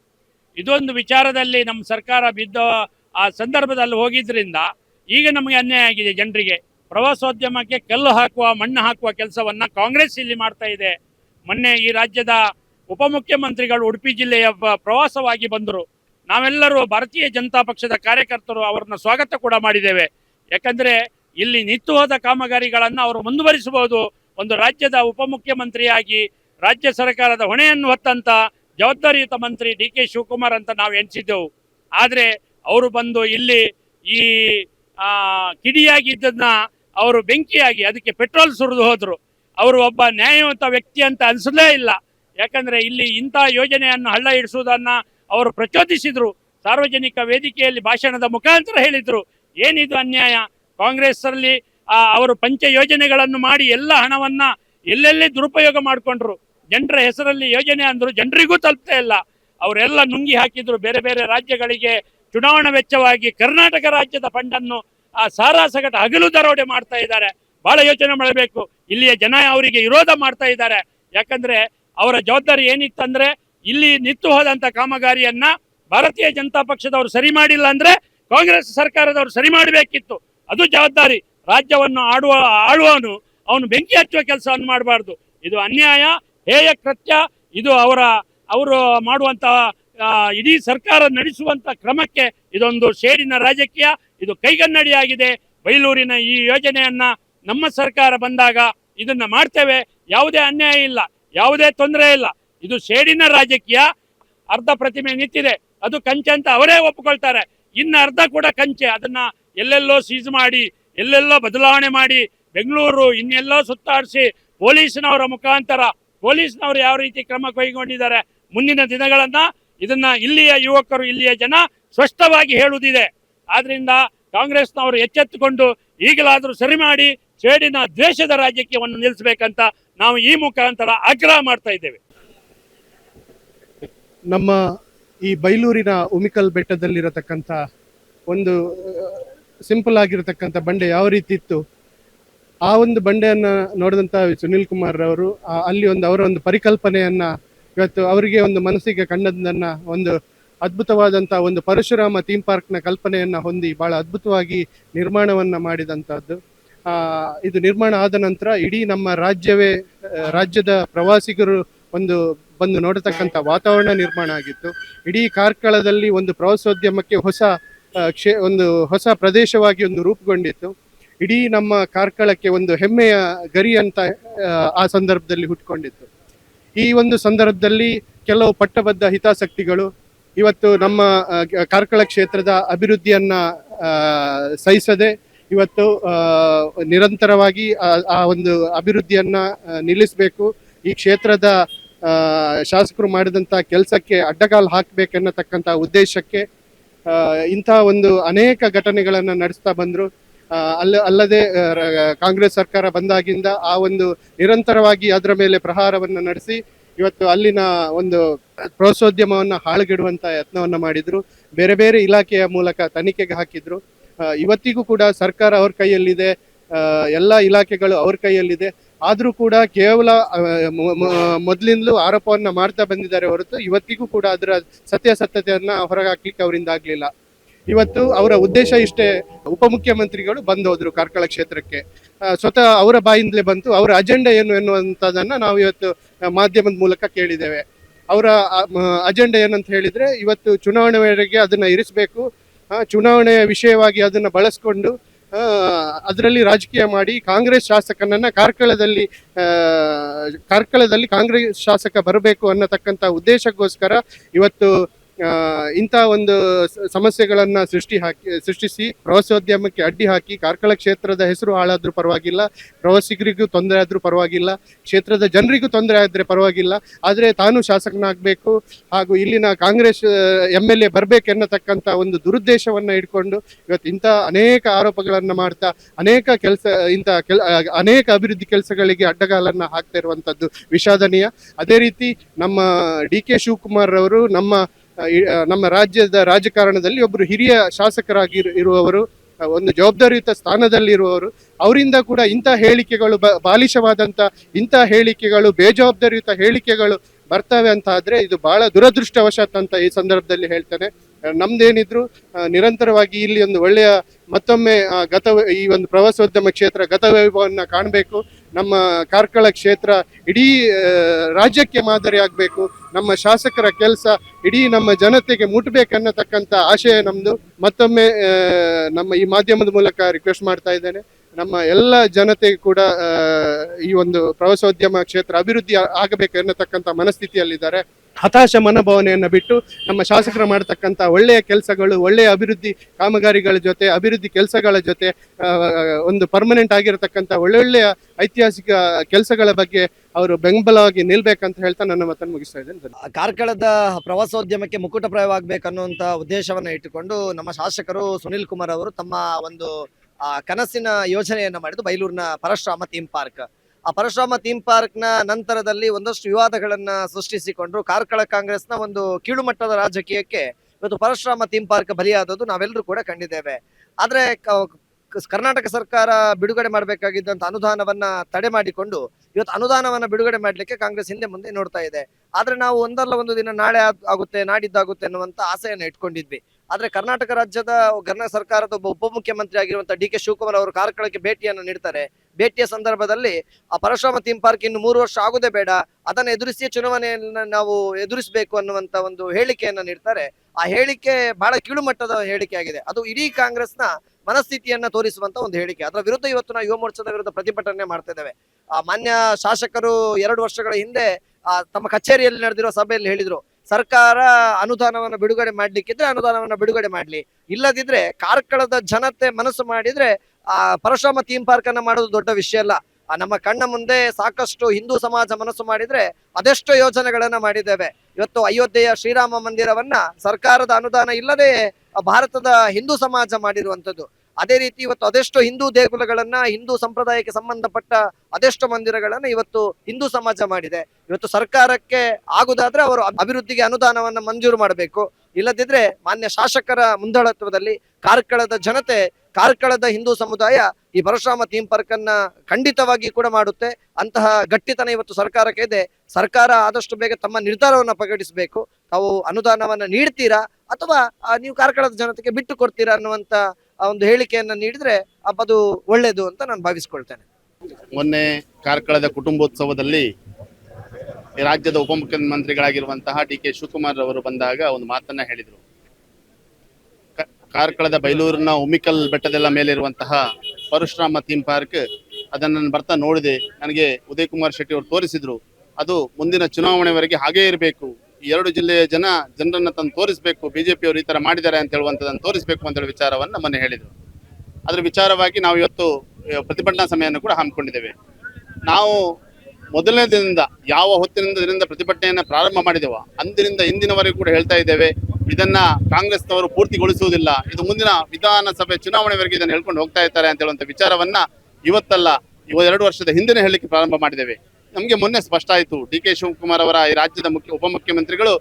ಇದೊಂದು ವಿಚಾರದಲ್ಲಿ ನಮ್ಮ ಸರ್ಕಾರ ಬಿದ್ದ ಆ ಸಂದರ್ಭದಲ್ಲಿ ಹೋಗಿದ್ರಿಂದ ಈಗ ನಮಗೆ ಅನ್ಯಾಯ ಆಗಿದೆ ಜನರಿಗೆ. ಪ್ರವಾಸೋದ್ಯಮಕ್ಕೆ ಕಲ್ಲು ಹಾಕುವ, ಮಣ್ಣು ಹಾಕುವ ಕೆಲಸವನ್ನು ಕಾಂಗ್ರೆಸ್ ಇಲ್ಲಿ ಮಾಡ್ತಾ ಇದೆ. ಮೊನ್ನೆ ಈ ರಾಜ್ಯದ ಉಪಮುಖ್ಯಮಂತ್ರಿಗಳು ಉಡುಪಿ ಜಿಲ್ಲೆಯ ಪ್ರವಾಸವಾಗಿ ಬಂದರು. ನಾವೆಲ್ಲರೂ ಭಾರತೀಯ ಜನತಾ ಪಕ್ಷದ ಕಾರ್ಯಕರ್ತರು ಅವರನ್ನ ಸ್ವಾಗತ ಕೂಡ ಮಾಡಿದ್ದೇವೆ. ಯಾಕಂದ್ರೆ ಇಲ್ಲಿ ನಿಂತು ಹೋದ ಕಾಮಗಾರಿಗಳನ್ನು ಅವರು ಮುಂದುವರಿಸಬಹುದು. ಒಂದು ರಾಜ್ಯದ ಉಪಮುಖ್ಯಮಂತ್ರಿಯಾಗಿ ರಾಜ್ಯ ಸರ್ಕಾರದ ಹೊಣೆಯನ್ನು ಹೊತ್ತಂತ ಜವಾಬ್ದಾರಿಯುತ ಮಂತ್ರಿ ಡಿ ಕೆ ಶಿವಕುಮಾರ್ ಅಂತ ನಾವು ಎಣಿಸಿದ್ದೆವು. ಆದರೆ ಅವರು ಬಂದು ಇಲ್ಲಿ ಈ ಕಿಡಿಯಾಗಿದ್ದನ್ನ ಅವರು ಬೆಂಕಿಯಾಗಿ ಅದಕ್ಕೆ ಪೆಟ್ರೋಲ್ ಸುರಿದು ಹೋದರು. ಅವರು ಒಬ್ಬ ನ್ಯಾಯವಂತ ವ್ಯಕ್ತಿ ಅಂತ ಅನ್ಸಲೇ ಇಲ್ಲ. ಯಾಕಂದ್ರೆ ಇಲ್ಲಿ ಇಂಥ ಯೋಜನೆಯನ್ನು ಹಳ್ಳ ಇಡಿಸುವುದನ್ನು ಅವರು ಪ್ರಚೋದಿಸಿದ್ರು. ಸಾರ್ವಜನಿಕ ವೇದಿಕೆಯಲ್ಲಿ ಭಾಷಣದ ಮುಖಾಂತರ ಹೇಳಿದರು. ಏನಿದು ಅನ್ಯಾಯ? ಕಾಂಗ್ರೆಸ್ ಅಲ್ಲಿ ಅವರು ಪಂಚ ಯೋಜನೆಗಳನ್ನು ಮಾಡಿ ಎಲ್ಲ ಹಣವನ್ನ ಎಲ್ಲೆಲ್ಲಿ ದುರುಪಯೋಗ ಮಾಡಿಕೊಂಡ್ರು? ಜನರ ಹೆಸರಲ್ಲಿ ಯೋಜನೆ ಅಂದ್ರು ಜನರಿಗೂ ತಲುಪ್ತಾ ಇಲ್ಲ. ಅವರೆಲ್ಲ ನುಂಗಿ ಹಾಕಿದ್ರು. ಬೇರೆ ಬೇರೆ ರಾಜ್ಯಗಳಿಗೆ ಚುನಾವಣಾ ವೆಚ್ಚವಾಗಿ ಕರ್ನಾಟಕ ರಾಜ್ಯದ ಫಂಡನ್ನು ಆ ಸಾರಾ ಸಗಟ ಹಗಲು ದರೋಡೆ ಮಾಡ್ತಾ ಇದ್ದಾರೆ. ಬಹಳ ಯೋಚನೆ ಮಾಡಬೇಕು. ಇಲ್ಲಿಯ ಜನ ಅವರಿಗೆ ವಿರೋಧ ಮಾಡ್ತಾ ಇದ್ದಾರೆ. ಯಾಕಂದ್ರೆ ಅವರ ಜವಾಬ್ದಾರಿ ಏನಿತ್ತಂದ್ರೆ ಇಲ್ಲಿ ನಿಂತು ಹೋದಂತ ಕಾಮಗಾರಿಯನ್ನ ಭಾರತೀಯ ಜನತಾ ಪಕ್ಷದವರು ಸರಿ ಮಾಡಿಲ್ಲ ಅಂದ್ರೆ ಕಾಂಗ್ರೆಸ್ ಸರ್ಕಾರದವರು ಸರಿ ಮಾಡಬೇಕಿತ್ತು. ಅದು ಜವಾಬ್ದಾರಿ. ರಾಜ್ಯವನ್ನು ಆಡುವ, ಆಳುವವನು ಅವನು ಬೆಂಕಿ ಹಚ್ಚುವ ಕೆಲಸವನ್ನು ಮಾಡಬಾರ್ದು. ಇದು ಅನ್ಯಾಯ. ಹೇಯ ಕೃತ್ಯ. ಇದು ಅವರ ಅವರು ಮಾಡುವಂತ ಆ, ಇಡೀ ಸರ್ಕಾರ ನಡೆಸುವಂತ ಕ್ರಮಕ್ಕೆ ಇದೊಂದು ಶೇಡಿನ ರಾಜಕೀಯ. ಇದು ಕೈಗನ್ನಡಿಯಾಗಿದೆ. ಬೈಲೂರಿನ ಈ ಯೋಜನೆಯನ್ನ ನಮ್ಮ ಸರ್ಕಾರ ಬಂದಾಗ ಇದನ್ನ ಮಾಡ್ತೇವೆ. ಯಾವುದೇ ಅನ್ಯಾಯ ಇಲ್ಲ. ಯಾವುದೇ ತೊಂದರೆ ಇಲ್ಲ. ಇದು ಶೇಡಿನ ರಾಜಕೀಯ. ಅರ್ಧ ಪ್ರತಿಮೆ ನಿಂತಿದೆ. ಅದು ಕಂಚೆ ಅಂತ ಅವರೇ ಒಪ್ಪಿಕೊಳ್ತಾರೆ ಇನ್ನು ಅರ್ಧ ಕೂಡ ಕಂಚೆ. ಅದನ್ನ ಎಲ್ಲೆಲ್ಲೋ ಸೀಜ್ ಮಾಡಿ ಎಲ್ಲೆಲ್ಲೋ ಬದಲಾವಣೆ ಮಾಡಿ ಬೆಂಗಳೂರು ಇನ್ನೆಲ್ಲೋ ಸುತ್ತಾಡಿಸಿ ಪೊಲೀಸ್ನವರ ಮುಖಾಂತರ ಪೊಲೀಸ್ನವರು ಯಾವ ರೀತಿ ಕ್ರಮ ಕೈಗೊಂಡಿದ್ದಾರೆ ಮುಂದಿನ ದಿನಗಳನ್ನ ಇದನ್ನ ಇಲ್ಲಿಯ ಯುವಕರು, ಇಲ್ಲಿಯ ಜನ ಸ್ಪಷ್ಟವಾಗಿ ಹೇಳುವುದಿದೆ. ಆದ್ರಿಂದ ಕಾಂಗ್ರೆಸ್ನವರು ಎಚ್ಚೆತ್ತುಕೊಂಡು ಈಗಲಾದರೂ ಸರಿ ಮಾಡಿ ಸೇಡಿನ ದ್ವೇಷದ ರಾಜಕೀಯವನ್ನು ನಿಲ್ಲಿಸಬೇಕಂತ ನಾವು ಈ ಮುಖಾಂತರ ಆಗ್ರಹ ಮಾಡ್ತಾ ಇದ್ದೇವೆ. ನಮ್ಮ ಈ ಬೈಲೂರಿನ ಉಮಿಕಲ್ ಬೆಟ್ಟದಲ್ಲಿರತಕ್ಕಂಥ ಒಂದು, ಸಿಂಪಲ್ ಆಗಿರತಕ್ಕಂಥ ಬಂಡೆ ಯಾವ ರೀತಿ ಇತ್ತು? ಆ ಒಂದು ಬಂಡೆಯನ್ನ ನೋಡಿದಂತ ಸುನಿಲ್ ಕುಮಾರ್ ಅವರು ಅಲ್ಲಿ ಒಂದು ಅವರ ಒಂದು ಪರಿಕಲ್ಪನೆಯನ್ನ ಇವತ್ತು ಅವರಿಗೆ ಒಂದು ಮನಸ್ಸಿಗೆ ಕಂಡದನ್ನ ಒಂದು ಅದ್ಭುತವಾದಂತಹ ಒಂದು ಪರಶುರಾಮ ಥೀಮ್ ಪಾರ್ಕ್ನ ಕಲ್ಪನೆಯನ್ನ ಹೊಂದಿ ಬಹಳ ಅದ್ಭುತವಾಗಿ ನಿರ್ಮಾಣವನ್ನ ಮಾಡಿದಂತಹದ್ದು. ಆ, ಇದು ನಿರ್ಮಾಣ ಆದ ನಂತರ ಇಡೀ ನಮ್ಮ ರಾಜ್ಯವೇ ರಾಜ್ಯದ ಪ್ರವಾಸಿಗರು ಒಂದು ಬಂದು ನೋಡತಕ್ಕಂಥ ವಾತಾವರಣ ನಿರ್ಮಾಣ ಆಗಿತ್ತು. ಇಡೀ ಕಾರ್ಕಳದಲ್ಲಿ ಒಂದು ಪ್ರವಾಸೋದ್ಯಮಕ್ಕೆ ಹೊಸ ಕ್ಷೇ ಒಂದು ಹೊಸ ಪ್ರದೇಶವಾಗಿ ಒಂದು ರೂಪುಗೊಂಡಿತ್ತು. ಇಡೀ ನಮ್ಮ ಕಾರ್ಕಳಕ್ಕೆ ಒಂದು ಹೆಮ್ಮೆಯ ಗರಿ ಅಂತ ಆ, ಸಂದರ್ಭದಲ್ಲಿ ಹುಟ್ಕೊಂಡಿತ್ತು. ಈ ಒಂದು ಸಂದರ್ಭದಲ್ಲಿ ಕೆಲವು ಪಟ್ಟಬದ್ಧ ಹಿತಾಸಕ್ತಿಗಳು ಇವತ್ತು ನಮ್ಮ ಕಾರ್ಕಳ ಕ್ಷೇತ್ರದ ಅಭಿವೃದ್ಧಿಯನ್ನ ಸಹಿಸದೆ ಇವತ್ತು ನಿರಂತರವಾಗಿ ಆ- ಒಂದು ಅಭಿವೃದ್ಧಿಯನ್ನ ನಿಲ್ಲಿಸಬೇಕು. ಈ ಕ್ಷೇತ್ರದ ಶಾಸಕರು ಮಾಡಿದಂಥ ಕೆಲಸಕ್ಕೆ ಅಡ್ಡಗಾಲು ಹಾಕಬೇಕೆನ್ನತಕ್ಕಂಥ ಉದ್ದೇಶಕ್ಕೆ ಇಂಥ ಒಂದು ಅನೇಕ ಘಟನೆಗಳನ್ನು ನಡೆಸ್ತಾ ಬಂದರು. ಅಲ್ಲ, ಅಲ್ಲದೆ ಕಾಂಗ್ರೆಸ್ ಸರ್ಕಾರ ಬಂದಾಗಿಂದ ಆ ಒಂದು ನಿರಂತರವಾಗಿ ಅದರ ಮೇಲೆ ಪ್ರಹಾರವನ್ನು ನಡೆಸಿ ಇವತ್ತು ಅಲ್ಲಿನ ಒಂದು ಪ್ರವಾಸೋದ್ಯಮವನ್ನು ಹಾಳುಗೆಡುವಂಥ ಯತ್ನವನ್ನು ಮಾಡಿದ್ರು. ಬೇರೆ ಬೇರೆ ಇಲಾಖೆಯ ಮೂಲಕ ತನಿಖೆಗೆ ಹಾಕಿದ್ರು. ಇವತ್ತಿಗೂ ಕೂಡ ಸರ್ಕಾರ ಅವ್ರ ಕೈಯಲ್ಲಿದೆ. ಎಲ್ಲ ಇಲಾಖೆಗಳು ಅವ್ರ ಕೈಯಲ್ಲಿದೆ. ಆದರೂ ಕೂಡ ಕೇವಲ ಮೊದಲಿಂದಲೂ ಆರೋಪವನ್ನು ಮಾಡ್ತಾ ಬಂದಿದ್ದಾರೆ ಹೊರತು ಇವತ್ತಿಗೂ ಕೂಡ ಅದರ ಸತ್ಯಾಸತ್ಯತೆಯನ್ನು ಹೊರಗಾಕ್ಲಿಕ್ಕೆ ಅವರಿಂದ ಆಗ್ಲಿಲ್ಲ. ಇವತ್ತು ಅವರ ಉದ್ದೇಶ ಇಷ್ಟೇ. ಉಪಮುಖ್ಯಮಂತ್ರಿಗಳು ಬಂದು ಹೋದ್ರು ಕಾರ್ಕಳ ಕ್ಷೇತ್ರಕ್ಕೆ. ಸ್ವತಃ ಅವರ ಬಾಯಿಂದಲೇ ಬಂತು. ಅವರ ಅಜೆಂಡಾ ಏನು ಎನ್ನುವಂಥದ್ದನ್ನು ನಾವು ಇವತ್ತು ಮಾಧ್ಯಮದ ಮೂಲಕ ಕೇಳಿದ್ದೇವೆ. ಅವರ ಅಜೆಂಡಾ ಏನಂತ ಹೇಳಿದ್ರೆ ಇವತ್ತು ಚುನಾವಣೆವರೆಗೆ ಅದನ್ನ ಇರಿಸಬೇಕು. ಚುನಾವಣೆಯ ವಿಷಯವಾಗಿ ಅದನ್ನ ಬಳಸ್ಕೊಂಡು ಅದರಲ್ಲಿ ರಾಜಕೀಯ ಮಾಡಿ ಕಾಂಗ್ರೆಸ್ ಶಾಸಕನನ್ನ ಕಾರ್ಕಳದಲ್ಲಿ ಕಾರ್ಕಳದಲ್ಲಿ ಕಾಂಗ್ರೆಸ್ ಶಾಸಕ ಬರಬೇಕು ಅನ್ನತಕ್ಕಂಥ ಉದ್ದೇಶಕ್ಕೋಸ್ಕರ ಇವತ್ತು ಇಂಥ ಒಂದು ಸಮಸ್ಯೆಗಳನ್ನು ಸೃಷ್ಟಿ ಹಾಕಿ, ಸೃಷ್ಟಿಸಿ ಪ್ರವಾಸೋದ್ಯಮಕ್ಕೆ ಅಡ್ಡಿ ಹಾಕಿ ಕಾರ್ಕಳ ಕ್ಷೇತ್ರದ ಹೆಸರು ಹಾಳಾದ್ರೂ ಪರವಾಗಿಲ್ಲ, ಪ್ರವಾಸಿಗರಿಗೂ ತೊಂದರೆ ಆದ್ರೂ ಪರವಾಗಿಲ್ಲ, ಕ್ಷೇತ್ರದ ಜನರಿಗೂ ತೊಂದರೆ ಆದ್ರೆ ಪರವಾಗಿಲ್ಲ, ಆದರೆ ತಾನು ಶಾಸಕನಾಗಬೇಕು ಹಾಗೂ ಇಲ್ಲಿನ ಕಾಂಗ್ರೆಸ್ ಎಂ ಎಲ್ ಎ ಬರಬೇಕೆನ್ನತಕ್ಕಂಥ ಒಂದು ದುರುದ್ದೇಶವನ್ನ ಇಟ್ಕೊಂಡು ಇವತ್ತು ಇಂಥ ಅನೇಕ ಆರೋಪಗಳನ್ನು ಮಾಡ್ತಾ, ಅನೇಕ ಕೆಲಸ, ಇಂಥ ಕೆಲ ಅನೇಕ ಅಭಿವೃದ್ಧಿ ಕೆಲಸಗಳಿಗೆ ಅಡ್ಡಗಾಲನ್ನ ಹಾಕ್ತಾ ಇರುವಂಥದ್ದು ವಿಷಾದನೀಯ. ಅದೇ ರೀತಿ ನಮ್ಮ ಡಿ ಕೆ ಶಿವಕುಮಾರ್ ಅವರು ನಮ್ಮ ನಮ್ಮ ರಾಜ್ಯದ ರಾಜಕಾರಣದಲ್ಲಿ ಒಬ್ಬರು ಹಿರಿಯ ಶಾಸಕರಾಗಿ ಇರುವವರು ಒಂದು ಜವಾಬ್ದಾರಿಯುತ ಸ್ಥಾನದಲ್ಲಿರುವವರು, ಅವರಿಂದ ಕೂಡ ಇಂಥ ಹೇಳಿಕೆಗಳು ಬ, ಬಾಲಿಶವಾದಂಥ ಇಂಥ ಹೇಳಿಕೆಗಳು, ಬೇಜವಾಬ್ದಾರಿಯುತ ಹೇಳಿಕೆಗಳು ಬರ್ತವೆ ಅಂತ ಆದರೆ ಇದು ಬಹಳ ದುರದೃಷ್ಟವಶಾತ್ ಅಂತ ಈ ಸಂದರ್ಭದಲ್ಲಿ ಹೇಳ್ತೇನೆ. ನಮ್ದೇನಿದ್ರು ನಿರಂತರವಾಗಿ ಇಲ್ಲಿ ಒಂದು ಒಳ್ಳೆಯ ಮತ್ತೊಮ್ಮೆ ಗತ ಈ ಒಂದು ಪ್ರವಾಸೋದ್ಯಮ ಕ್ಷೇತ್ರ ಗತವೈಭವನ್ನ ಕಾಣಬೇಕು. ನಮ್ಮ ಕಾರ್ಕಳ ಕ್ಷೇತ್ರ ಇಡೀ ರಾಜ್ಯಕ್ಕೆ ಮಾದರಿ ಆಗಬೇಕು. ನಮ್ಮ ಶಾಸಕರ ಕೆಲಸ ಇಡೀ ನಮ್ಮ ಜನತೆಗೆ ಮುಟ್ಬೇಕನ್ನತಕ್ಕಂಥ ಆಶಯ ನಮ್ಮದು ಮತ್ತೊಮ್ಮೆ ನಮ್ಮ ಈ ಮಾಧ್ಯಮದ ಮೂಲಕ ರಿಕ್ವೆಸ್ಟ್ ಮಾಡ್ತಾ ಇದ್ದೇನೆ. ನಮ್ಮ ಎಲ್ಲ ಜನತೆಗೆ ಕೂಡ ಈ ಒಂದು ಪ್ರವಾಸೋದ್ಯಮ ಕ್ಷೇತ್ರ ಅಭಿವೃದ್ಧಿ ಆಗಬೇಕು ಎನ್ನತಕ್ಕಂಥ ಮನಸ್ಥಿತಿಯಲ್ಲಿದ್ದಾರೆ. ಹತಾಶ ಮನೋಭಾವನೆಯನ್ನು ಬಿಟ್ಟು ನಮ್ಮ ಶಾಸಕರು ಮಾಡತಕ್ಕಂಥ ಒಳ್ಳೆಯ ಕೆಲಸಗಳು, ಒಳ್ಳೆಯ ಅಭಿವೃದ್ಧಿ ಕಾಮಗಾರಿಗಳ ಜೊತೆ, ಅಭಿವೃದ್ಧಿ ಕೆಲಸಗಳ ಜೊತೆ ಒಂದು ಪರ್ಮನೆಂಟ್ ಆಗಿರತಕ್ಕಂಥ ಒಳ್ಳೊಳ್ಳೆಯ ಐತಿಹಾಸಿಕ ಕೆಲಸಗಳ ಬಗ್ಗೆ ಅವರು ಬೆಂಬಲವಾಗಿ ನಿಲ್ಬೇಕಂತ ಹೇಳ್ತಾ ನನ್ನ ಮಾತನ್ನು ಮುಗಿಸ್ತಾ ಇದ್ದೇನೆ. ಕಾರ್ಕಳದ ಪ್ರವಾಸೋದ್ಯಮಕ್ಕೆ ಮುಕುಟಪ್ರಾಯವಾಗಬೇಕನ್ನುವಂಥ ಉದ್ದೇಶವನ್ನು ಇಟ್ಟುಕೊಂಡು ನಮ್ಮ ಶಾಸಕರು ಸುನಿಲ್ ಕುಮಾರ್ ಅವರು ತಮ್ಮ ಒಂದು ಕನಸಿನ ಯೋಜನೆಯನ್ನು ಮಾಡಿದ್ದು ಬೈಲೂರಿನ ಪರಶುರಾಮ ಥೀಮ್ ಪಾರ್ಕ್ ಆ ಪರಶುರಾಮ ಥೀಮ್ ಪಾರ್ಕ್ನ ನಂತರದಲ್ಲಿ ಒಂದಷ್ಟು ವಿವಾದಗಳನ್ನ ಸೃಷ್ಟಿಸಿಕೊಂಡ್ರು. ಕಾರ್ಕಳ ಕಾಂಗ್ರೆಸ್ನ ಒಂದು ಕೀಳುಮಟ್ಟದ ರಾಜಕೀಯಕ್ಕೆ ಇವತ್ತು ಪರಶುರಾಮ ಥೀಮ್ ಪಾರ್ಕ್ ಬಲಿಯಾದದ್ದು ನಾವೆಲ್ಲರೂ ಕೂಡ ಕಂಡಿದ್ದೇವೆ. ಆದ್ರೆ ಕರ್ನಾಟಕ ಸರ್ಕಾರ ಬಿಡುಗಡೆ ಮಾಡಬೇಕಾಗಿದ್ದಂಥ ಅನುದಾನವನ್ನ ತಡೆ ಮಾಡಿಕೊಂಡು ಇವತ್ತು ಅನುದಾನವನ್ನ ಬಿಡುಗಡೆ ಮಾಡಲಿಕ್ಕೆ ಕಾಂಗ್ರೆಸ್ ಹಿಂದೆ ಮುಂದೆ ನೋಡ್ತಾ ಇದೆ. ಆದ್ರೆ ನಾವು ಒಂದಲ್ಲ ಒಂದು ದಿನ ನಾಳೆ ಆಗುತ್ತೆ, ನಾಡಿದ್ದಾಗುತ್ತೆ ಅನ್ನುವಂತ ಆಸೆಯನ್ನು ಇಟ್ಕೊಂಡಿದ್ವಿ. ಆದ್ರೆ ಕರ್ನಾಟಕ ರಾಜ್ಯದ ಕರ್ನಾಟಕ ಸರ್ಕಾರದ ಒಬ್ಬ ಉಪಮುಖ್ಯಮಂತ್ರಿ ಆಗಿರುವಂತ ಡಿ ಕೆ ಶಿವಕುಮಾರ್ ಅವರು ಕಾರ್ಕಳಕ್ಕೆ ಭೇಟಿಯನ್ನು ನೀಡ್ತಾರೆ. ಭೇಟಿಯ ಸಂದರ್ಭದಲ್ಲಿ ಆ ಪರಶುರಾಮ ಥೀಮ್ ಪಾರ್ಕ್ ಇನ್ನು ಮೂರು ವರ್ಷ ಆಗುದೇ ಬೇಡ, ಅದನ್ನು ಎದುರಿಸಿ ಚುನಾವಣೆಯನ್ನು ನಾವು ಎದುರಿಸಬೇಕು ಅನ್ನುವಂಥ ಒಂದು ಹೇಳಿಕೆಯನ್ನು ನೀಡ್ತಾರೆ. ಆ ಹೇಳಿಕೆ ಬಹಳ ಕೀಳುಮಟ್ಟದ ಹೇಳಿಕೆ ಆಗಿದೆ. ಅದು ಇಡೀ ಕಾಂಗ್ರೆಸ್ನ ಮನಸ್ಥಿತಿಯನ್ನು ತೋರಿಸುವಂತ ಒಂದು ಹೇಳಿಕೆ. ಅದರ ವಿರುದ್ಧ ಇವತ್ತು ನಾವು ಯುವ ಮೋರ್ಚಾದ ವಿರುದ್ಧ ಪ್ರತಿಭಟನೆ ಮಾಡ್ತಾ ಇದ್ದೇವೆ. ಆ ಮಾನ್ಯ ಶಾಸಕರು ಎರಡು ವರ್ಷಗಳ ಹಿಂದೆ ತಮ್ಮ ಕಚೇರಿಯಲ್ಲಿ ನಡೆದಿರೋ ಸಭೆಯಲ್ಲಿ ಹೇಳಿದ್ರು, ಸರ್ಕಾರ ಅನುದಾನವನ್ನು ಬಿಡುಗಡೆ ಮಾಡ್ಲಿಕ್ಕಿದ್ರೆ ಅನುದಾನವನ್ನು ಬಿಡುಗಡೆ ಮಾಡ್ಲಿ. ಇಲ್ಲದಿದ್ರೆ ಕಾರ್ಕಳದ ಜನತೆ ಮನಸ್ಸು ಮಾಡಿದ್ರೆ ಆ ಪರಶುರಾಮ ಥೀಮ್ ಪಾರ್ಕ್ ಅನ್ನ ಮಾಡೋದು ದೊಡ್ಡ ವಿಷಯ ಅಲ್ಲ. ನಮ್ಮ ಕಣ್ಣ ಮುಂದೆ ಸಾಕಷ್ಟು ಹಿಂದೂ ಸಮಾಜ ಮನಸ್ಸು ಮಾಡಿದ್ರೆ ಅದೆಷ್ಟು ಯೋಜನೆಗಳನ್ನ ಮಾಡಿದ್ದೇವೆ. ಇವತ್ತು ಅಯೋಧ್ಯೆಯ ಶ್ರೀರಾಮ ಮಂದಿರವನ್ನ ಸರ್ಕಾರದ ಅನುದಾನ ಇಲ್ಲದೆ ಭಾರತದ ಹಿಂದೂ ಸಮಾಜ ಮಾಡಿರುವಂಥದ್ದು. ಅದೇ ರೀತಿ ಇವತ್ತು ಅದೆಷ್ಟು ಹಿಂದೂ ದೇಗುಲಗಳನ್ನ, ಹಿಂದೂ ಸಂಪ್ರದಾಯಕ್ಕೆ ಸಂಬಂಧಪಟ್ಟ ಅದೆಷ್ಟೋ ಮಂದಿರಗಳನ್ನ ಇವತ್ತು ಹಿಂದೂ ಸಮಾಜ ಮಾಡಿದೆ. ಇವತ್ತು ಸರ್ಕಾರಕ್ಕೆ ಆಗುದಾದ್ರೆ ಅವರು ಅಭಿವೃದ್ಧಿಗೆ ಅನುದಾನವನ್ನ ಮಂಜೂರು ಮಾಡಬೇಕು. ಇಲ್ಲದಿದ್ರೆ ಮಾನ್ಯ ಶಾಸಕರ ಮುಂದಾಳತ್ವದಲ್ಲಿ ಕಾರ್ಕಳದ ಜನತೆ ಕಾರ್ಕಳದ ಹಿಂದೂ ಸಮುದಾಯ ಈ ಪರಶುರಾಮ ಥೀಮ್ ಪಾರ್ಕ್ ಅನ್ನ ಖಂಡಿತವಾಗಿ ಕೂಡ ಮಾಡುತ್ತೆ. ಅಂತಹ ಗಟ್ಟಿತನ ಇವತ್ತು ಸರ್ಕಾರಕ್ಕೆ ಇದೆ. ಸರ್ಕಾರ ಆದಷ್ಟು ಬೇಗ ತಮ್ಮ ನಿರ್ಧಾರವನ್ನು ಪ್ರಕಟಿಸಬೇಕು. ತಾವು ಅನುದಾನವನ್ನು ನೀಡ್ತೀರಾ? ಅಥವಾ ನೀವು ಕಾರ್ಕಳದ ಜನತೆಗೆ ಬಿಟ್ಟು ಕೊಡ್ತೀರಾ ಅನ್ನುವಂತ ಒಂದು ಹೇಳಿಕೆಯನ್ನು ನೀಡಿದ್ರೆ ಅದು ಒಳ್ಳೆಯದು ಅಂತ ನಾನು ಭಾವಿಸ್ಕೊಳ್ತೇನೆ. ಮೊನ್ನೆ ಕಾರ್ಕಳದ ಕುಟುಂಬೋತ್ಸವದಲ್ಲಿ ರಾಜ್ಯದ ಉಪಮುಖ್ಯಮಂತ್ರಿಗಳಾಗಿರುವಂತಹ ಡಿ ಕೆ ಶಿವಕುಮಾರ್ ಅವರು ಬಂದಾಗ ಒಂದು ಮಾತನ್ನ ಹೇಳಿದರು. ಕಾರ್ಕಳದ ಬೈಲೂರಿನ ಉಮಿಕಲ್ ಬೆಟ್ಟದೆಲ್ಲ ಮೇಲೆ ಇರುವಂತಹ ಪರಶುರಾಮ ಥೀಮ್ ಪಾರ್ಕ್, ಅದನ್ನು ನಾನು ಬರ್ತಾ ನೋಡಿದೆ. ನನಗೆ ಉದಯ್ ಕುಮಾರ್ ಶೆಟ್ಟಿ ಅವರು ತೋರಿಸಿದ್ರು. ಅದು ಮುಂದಿನ ಚುನಾವಣೆವರೆಗೆ ಹಾಗೇ ಇರಬೇಕು. ಎರಡು ಜಿಲ್ಲೆಯ ಜನ ಜನರನ್ನು ತಂದು ತೋರಿಸಬೇಕು. ಬಿಜೆಪಿ ಅವರು ಈ ತರ ಮಾಡಿದ್ದಾರೆ ಅಂತ ಹೇಳುವಂಥದ್ದನ್ನು ತೋರಿಸಬೇಕು ಅಂತ ಹೇಳಿ ವಿಚಾರವನ್ನು ಮೊನ್ನೆ ಹೇಳಿದರು. ಅದರ ವಿಚಾರವಾಗಿ ನಾವು ಇವತ್ತು ಪ್ರತಿಭಟನಾ ಸಮಯವನ್ನು ಕೂಡ ಹಮ್ಮಿಕೊಂಡಿದ್ದೇವೆ. ನಾವು ಮೊದಲನೇ ದಿನದಿಂದ ಯಾವ ಹೊತ್ತಿನಿಂದ ಇದರಿಂದ ಪ್ರತಿಭಟನೆಯನ್ನು ಪ್ರಾರಂಭ ಮಾಡಿದೆವೋ ಅಂದಿನಿಂದ ಇಂದಿನವರೆಗೂ ಕೂಡ ಹೇಳ್ತಾ ಇದ್ದೇವೆ. ಇದನ್ನ ಕಾಂಗ್ರೆಸ್ನವರು ಪೂರ್ತಿಗೊಳಿಸುವುದಿಲ್ಲ. ಇದು ಮುಂದಿನ ವಿಧಾನಸಭೆ ಚುನಾವಣೆವರೆಗೆ ಇದನ್ನು ಹೇಳ್ಕೊಂಡು ಹೋಗ್ತಾ ಇರ್ತಾರೆ ಅಂತ ಹೇಳುವಂತ ವಿಚಾರವನ್ನ ಇವತ್ತಲ್ಲ, ಇವ ಎರಡು ವರ್ಷದ ಹಿಂದಿನ ಹೇಳಲಿಕ್ಕೆ ಪ್ರಾರಂಭ ಮಾಡಿದ್ದೇವೆ. ನಮಗೆ ಮೊನ್ನೆ ಸ್ಪಷ್ಟ ಆಯಿತು. ಡಿ ಕೆ ಶಿವಕುಮಾರ್ ಅವರ ಈ ರಾಜ್ಯದ ಮುಖ್ಯ ಉಪಮುಖ್ಯಮಂತ್ರಿಗಳು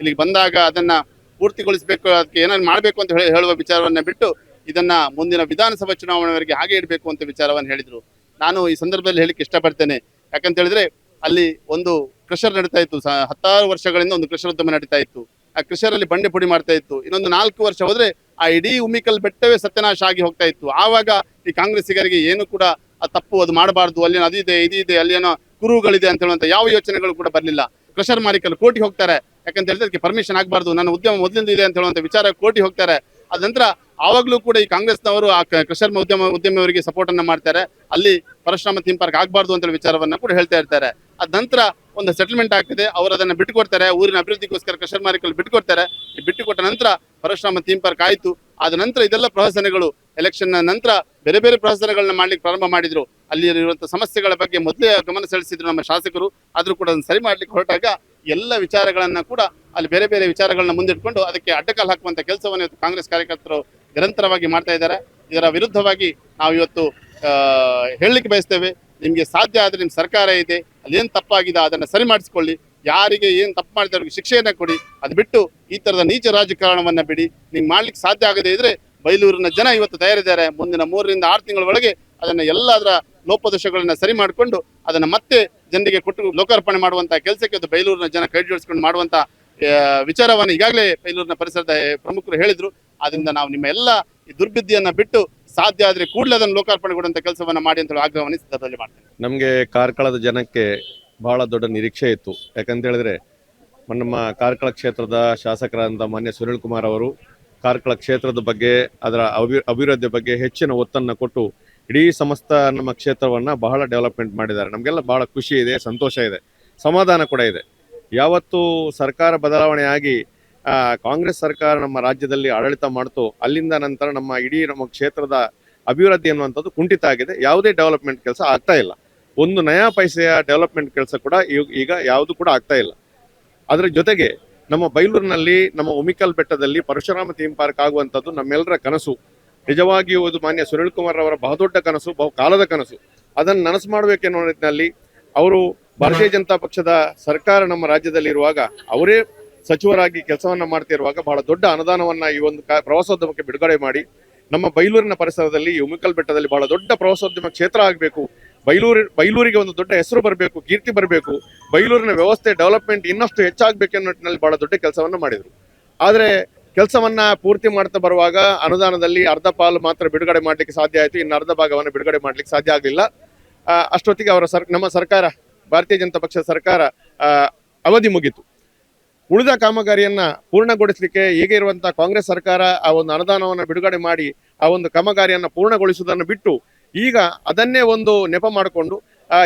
ಇಲ್ಲಿಗೆ ಬಂದಾಗ ಅದನ್ನ ಪೂರ್ತಿಗೊಳಿಸಬೇಕು, ಅದಕ್ಕೆ ಏನೇನು ಮಾಡಬೇಕು ಅಂತ ಹೇಳಿ ಹೇಳುವ ವಿಚಾರವನ್ನ ಬಿಟ್ಟು ಇದನ್ನ ಮುಂದಿನ ವಿಧಾನಸಭಾ ಚುನಾವಣೆವರೆಗೆ ಹಾಗೆ ಇಡಬೇಕು ಅಂತ ವಿಚಾರವನ್ನು ಹೇಳಿದರು. ನಾನು ಈ ಸಂದರ್ಭದಲ್ಲಿ ಹೇಳಿಕ್ಕೆ ಇಷ್ಟಪಡ್ತೇನೆ. ಯಾಕಂತ ಹೇಳಿದ್ರೆ ಅಲ್ಲಿ ಒಂದು ಕ್ರಷರ್ ನಡೀತಾ ಇತ್ತು. ಹತ್ತಾರು ವರ್ಷಗಳಿಂದ ಒಂದು ಕ್ರಷರ್ ಉದ್ಯಮ ನಡೀತಾ ಇತ್ತು. ಆ ಕೃಷಿಯರಲ್ಲಿ ಬಂಡೆ ಪುಡಿ ಮಾಡ್ತಾ ಇತ್ತು. ಇನ್ನೊಂದು ನಾಲ್ಕು ವರ್ಷ ಹೋದ್ರೆ ಆ ಇಡೀ ಉಮಿಕಲ್ ಬೆಟ್ಟವೇ ಸತ್ಯನಾಶ ಆಗಿ ಹೋಗ್ತಾ ಇತ್ತು. ಆವಾಗ ಈ ಕಾಂಗ್ರೆಸ್ಸಿಗರಿಗೆ ಏನು ಕೂಡ ಆ ತಪ್ಪು ಅದು ಮಾಡಬಾರ್ದು ಅಲ್ಲಿ ಅದು ಇದೆ, ಇದು ಇದೆ ಅಲ್ಲಿ ಏನೋ ಕುರುಗಳಿದೆ ಅಂತ ಹೇಳುವಂತ ಯಾವ ಯೋಚನೆಗಳು ಕೂಡ ಬರಲಿಲ್ಲ. ಕ್ರಷರ್ ಮಾಲೀಕರು ಕೋಟಿ ಹೋಗ್ತಾರೆ. ಯಾಕಂತ ಹೇಳಿದ್ರೆ ಅದಕ್ಕೆ ಪರ್ಮಿಷನ್ ಆಗಬಾರ್ದು. ನನ್ನ ಉದ್ಯಮ ಮೊದಲಿಂದ ಇದೆ ಅಂತ ಹೇಳುವಂತ ವಿಚಾರ ಕೋಟಿ ಹೋಗ್ತಾರೆ. ಅದ ನಂತರ ಆವಾಗಲೂ ಕೂಡ ಈ ಕಾಂಗ್ರೆಸ್ನವರು ಆ ಕೃಷರ್ ಉದ್ಯಮ, ಉದ್ಯಮಿಯವರಿಗೆ ಸಪೋರ್ಟ್ ಅನ್ನ ಮಾಡ್ತಾರೆ. ಅಲ್ಲಿ ಪರಶುರಾಮ ಥೀಮ್ ಪಾರ್ಕ್ ಆಗಬಾರ್ದು ಅಂತ ವಿಚಾರವನ್ನ ಕೂಡ ಹೇಳ್ತಾ ಇರ್ತಾರೆ. ಅದ ನಂತರ ಒಂದು ಸೆಟಲ್ಮೆಂಟ್ ಆಗ್ತದೆ, ಅವರು ಅದನ್ನ ಬಿಟ್ಟುಕೊಡ್ತಾರೆ, ಊರಿನ ಅಭಿವೃದ್ಧಿಗೋಸ್ಕರ ಕ್ರಷರ್ ಬಿಟ್ಟು ಬಿಟ್ಟುಕೊಡ್ತಾರೆ. ಬಿಟ್ಟುಕೊಟ್ಟ ನಂತರ ಪರಶುರಾಮ ಥೀಮ್ ಪಾರ್ಕ್ ಆಯಿತು. ಆದ ನಂತರ ಇದೆಲ್ಲ ಪ್ರಹಸನಗಳು ಎಲೆಕ್ಷನ್ ನಂತರ ಬೇರೆ ಬೇರೆ ಪ್ರಹಸನಗಳನ್ನ ಮಾಡ್ಲಿಕ್ಕೆ ಪ್ರಾರಂಭ ಮಾಡಿದ್ರು. ಅಲ್ಲಿ ಇರುವಂತಹ ಸಮಸ್ಯೆಗಳ ಬಗ್ಗೆ ಮೊದಲೇ ಗಮನ ಸೆಳೆಸಿದ್ರು ನಮ್ಮ ಶಾಸಕರು. ಆದರೂ ಕೂಡ ಅದನ್ನು ಸರಿ ಮಾಡ್ಲಿಕ್ಕೆ ಹೊರಟಾಗ ಎಲ್ಲ ವಿಚಾರಗಳನ್ನ ಕೂಡ ಅಲ್ಲಿ ಬೇರೆ ಬೇರೆ ವಿಚಾರಗಳನ್ನ ಮುಂದಿಟ್ಕೊಂಡು ಅದಕ್ಕೆ ಅಡ್ಡಕಾಲು ಹಾಕುವಂತ ಕೆಲಸವನ್ನು ಇವತ್ತು ಕಾಂಗ್ರೆಸ್ ಕಾರ್ಯಕರ್ತರು ನಿರಂತರವಾಗಿ ಮಾಡ್ತಾ ಇದ್ದಾರೆ. ಇದರ ವಿರುದ್ಧವಾಗಿ ನಾವು ಇವತ್ತು ಹೇಳಲಿಕ್ಕೆ ಬಯಸ್ತೇವೆ. ನಿಮಗೆ ಸಾಧ್ಯ ಆದರೆ ನಿಮ್ಮ ಸರ್ಕಾರ ಇದೆ. ಅಲ್ಲಿ ಏನ್ ತಪ್ಪಾಗಿದೆ ಅದನ್ನು ಸರಿ ಮಾಡಿಸ್ಕೊಳ್ಳಿ. ಯಾರಿಗೆ ಏನು ತಪ್ಪು ಮಾಡಿದ್ರೆ ಅವ್ರಿಗೆ ಶಿಕ್ಷೆಯನ್ನು ಕೊಡಿ. ಅದು ಬಿಟ್ಟು ಈ ಥರದ ನೀಚ ರಾಜಕಾರಣವನ್ನು ಬಿಡಿ. ನಿಮ್ಗೆ ಮಾಡ್ಲಿಕ್ಕೆ ಸಾಧ್ಯ ಆಗದೇ ಇದ್ರೆ ಬೈಲೂರಿನ ಜನ ಇವತ್ತು ತಯಾರಿದ್ದಾರೆ. ಮುಂದಿನ ಮೂರರಿಂದ ಆರು ತಿಂಗಳ ಒಳಗೆ ಅದನ್ನ ಎಲ್ಲ ಅದರ ಲೋಪದೋಷಗಳನ್ನ ಸರಿ ಮಾಡಿಕೊಂಡು ಅದನ್ನು ಮತ್ತೆ ಜನರಿಗೆ ಕೊಟ್ಟು ಲೋಕಾರ್ಪಣೆ ಮಾಡುವಂಥ ಕೆಲಸಕ್ಕೆ ಅದು ಬೈಲೂರಿನ ಜನ ಕೈ ಜೋಡಿಸ್ಕೊಂಡು ಮಾಡುವಂಥ ವಿಚಾರವನ್ನು ಈಗಾಗಲೇ ಬೈಲೂರಿನ ಪರಿಸರದ ಪ್ರಮುಖರು ಹೇಳಿದರು. ಆದ್ದರಿಂದ ನಾವು ನಿಮ್ಮ ಎಲ್ಲ ಈ ದುರ್ಬುದ್ಧಿಯನ್ನ ಬಿಟ್ಟು ಸಾಧ್ಯ ಆದ್ರೆ ಕೂಡಲೇ ಅದನ್ನು ಲೋಕಾರ್ಪಣೆಗೊಳ್ಳುವಂತ ಕೆಲಸವನ್ನು ಮಾಡಿ ಅಂತ ಆಗ್ರಹವನ್ನು ಸಂದರ್ಭದಲ್ಲಿ ಮಾಡ್ತೇನೆ. ನಮಗೆ ಕಾರ್ಕಳದ ಜನಕ್ಕೆ ಬಹಳ ದೊಡ್ಡ ನಿರೀಕ್ಷೆ ಇತ್ತು. ಯಾಕಂತ ಹೇಳಿದ್ರೆ ನಮ್ಮ ಕಾರ್ಕಳ ಕ್ಷೇತ್ರದ ಶಾಸಕರಾದ ಮಾನ್ಯ ಸುನಿಲ್ ಕುಮಾರ್ ಅವರು ಕಾರ್ಕಳ ಕ್ಷೇತ್ರದ ಬಗ್ಗೆ, ಅದರ ಅಭಿ ಅಭಿವೃದ್ಧಿ ಬಗ್ಗೆ ಹೆಚ್ಚಿನ ಒತ್ತನ್ನು ಕೊಟ್ಟು ಇಡೀ ಸಮಸ್ತ ನಮ್ಮ ಕ್ಷೇತ್ರವನ್ನು ಬಹಳ ಡೆವಲಪ್ಮೆಂಟ್ ಮಾಡಿದ್ದಾರೆ. ನಮಗೆಲ್ಲ ಬಹಳ ಖುಷಿ ಇದೆ, ಸಂತೋಷ ಇದೆ, ಸಮಾಧಾನ ಕೂಡ ಇದೆ. ಯಾವತ್ತು ಸರ್ಕಾರ ಬದಲಾವಣೆ ಆಗಿ ಕಾಂಗ್ರೆಸ್ ಸರ್ಕಾರ ನಮ್ಮ ರಾಜ್ಯದಲ್ಲಿ ಆಡಳಿತ ಮಾಡ್ತು, ಅಲ್ಲಿಂದ ನಂತರ ನಮ್ಮ ಇಡೀ ನಮ್ಮ ಕ್ಷೇತ್ರದ ಅಭಿವೃದ್ಧಿ ಅನ್ನುವಂಥದ್ದು ಕುಂಠಿತ ಆಗಿದೆ. ಯಾವುದೇ ಡೆವಲಪ್ಮೆಂಟ್ ಕೆಲಸ ಆಗ್ತಾ ಇಲ್ಲ. ಒಂದು ನಯಾ ಪೈಸೆಯ ಡೆವಲಪ್ಮೆಂಟ್ ಕೆಲಸ ಕೂಡ ಈಗ ಯಾವುದು ಕೂಡ ಆಗ್ತಾ ಇಲ್ಲ. ಅದರ ಜೊತೆಗೆ ನಮ್ಮ ಬೈಲೂರಿನಲ್ಲಿ, ನಮ್ಮ ಉಮಿಕಲ್ ಬೆಟ್ಟದಲ್ಲಿ ಪರಶುರಾಮ ಥೀಮ್ ಪಾರ್ಕ್ ಆಗುವಂಥದ್ದು ನಮ್ಮೆಲ್ಲರ ಕನಸು. ನಿಜವಾಗಿಯೂ ಇದು ಮಾನ್ಯ ಸುನಿಲ್ ಕುಮಾರ್ ಅವರ ಬಹುದೊಡ್ಡ ಕನಸು, ಬಹು ಕಾಲದ ಕನಸು. ಅದನ್ನು ನನಸು ಮಾಡಬೇಕೆನ್ನುವ ನಿಟ್ಟಿನಲ್ಲಿ ಅವರು ಭಾರತೀಯ ಜನತಾ ಪಕ್ಷದ ಸರ್ಕಾರ ನಮ್ಮ ರಾಜ್ಯದಲ್ಲಿ ಇರುವಾಗ ಅವರೇ ಸಚಿವರಾಗಿ ಕೆಲಸವನ್ನ ಮಾಡ್ತಿರುವಾಗ ಬಹಳ ದೊಡ್ಡ ಅನುದಾನವನ್ನ ಈ ಒಂದು ಪ್ರವಾಸೋದ್ಯಮಕ್ಕೆ ಬಿಡುಗಡೆ ಮಾಡಿ, ನಮ್ಮ ಬೈಲೂರಿನ ಪರಿಸರದಲ್ಲಿ ಉಮಿಕಲ್ ಬೆಟ್ಟದಲ್ಲಿ ಬಹಳ ದೊಡ್ಡ ಪ್ರವಾಸೋದ್ಯಮ ಕ್ಷೇತ್ರ ಆಗಬೇಕು. ಬೈಲೂರು, ಬೈಲೂರಿಗೆ ಒಂದು ದೊಡ್ಡ ಹೆಸರು ಬರಬೇಕು, ಕೀರ್ತಿ ಬರಬೇಕು. ಬೈಲೂರಿನ ವ್ಯವಸ್ಥೆ, ಡೆವಲಪ್ಮೆಂಟ್ ಇನ್ನಷ್ಟು ಹೆಚ್ಚಾಗಬೇಕೆನ್ನೋ ನಿಟ್ಟಿನಲ್ಲಿ ಬಹಳ ದೊಡ್ಡ ಕೆಲಸವನ್ನು ಮಾಡಿದರು. ಆದರೆ ಕೆಲಸವನ್ನ ಪೂರ್ತಿ ಮಾಡ್ತಾ ಬರುವಾಗ ಅನುದಾನದಲ್ಲಿ ಅರ್ಧ ಪಾಲು ಮಾತ್ರ ಬಿಡುಗಡೆ ಮಾಡಲಿಕ್ಕೆ ಸಾಧ್ಯ ಆಯಿತು, ಇನ್ನು ಅರ್ಧ ಭಾಗವನ್ನು ಬಿಡುಗಡೆ ಮಾಡಲಿಕ್ಕೆ ಸಾಧ್ಯ ಆಗಲಿಲ್ಲ. ಅಷ್ಟೊತ್ತಿಗೆ ಅವರ ಸರ್, ನಮ್ಮ ಸರ್ಕಾರ, ಭಾರತೀಯ ಜನತಾ ಪಕ್ಷದ ಸರ್ಕಾರ ಅವಧಿ ಮುಗೀತು. ಉಳಿದ ಕಾಮಗಾರಿಯನ್ನ ಪೂರ್ಣಗೊಳಿಸಲಿಕ್ಕೆ ಈಗ ಇರುವಂತಹ ಕಾಂಗ್ರೆಸ್ ಸರ್ಕಾರ ಆ ಒಂದು ಅನುದಾನವನ್ನು ಬಿಡುಗಡೆ ಮಾಡಿ ಆ ಒಂದು ಕಾಮಗಾರಿಯನ್ನು ಪೂರ್ಣಗೊಳಿಸುವುದನ್ನು ಬಿಟ್ಟು ಈಗ ಅದನ್ನೇ ಒಂದು ನೆಪ ಮಾಡಿಕೊಂಡು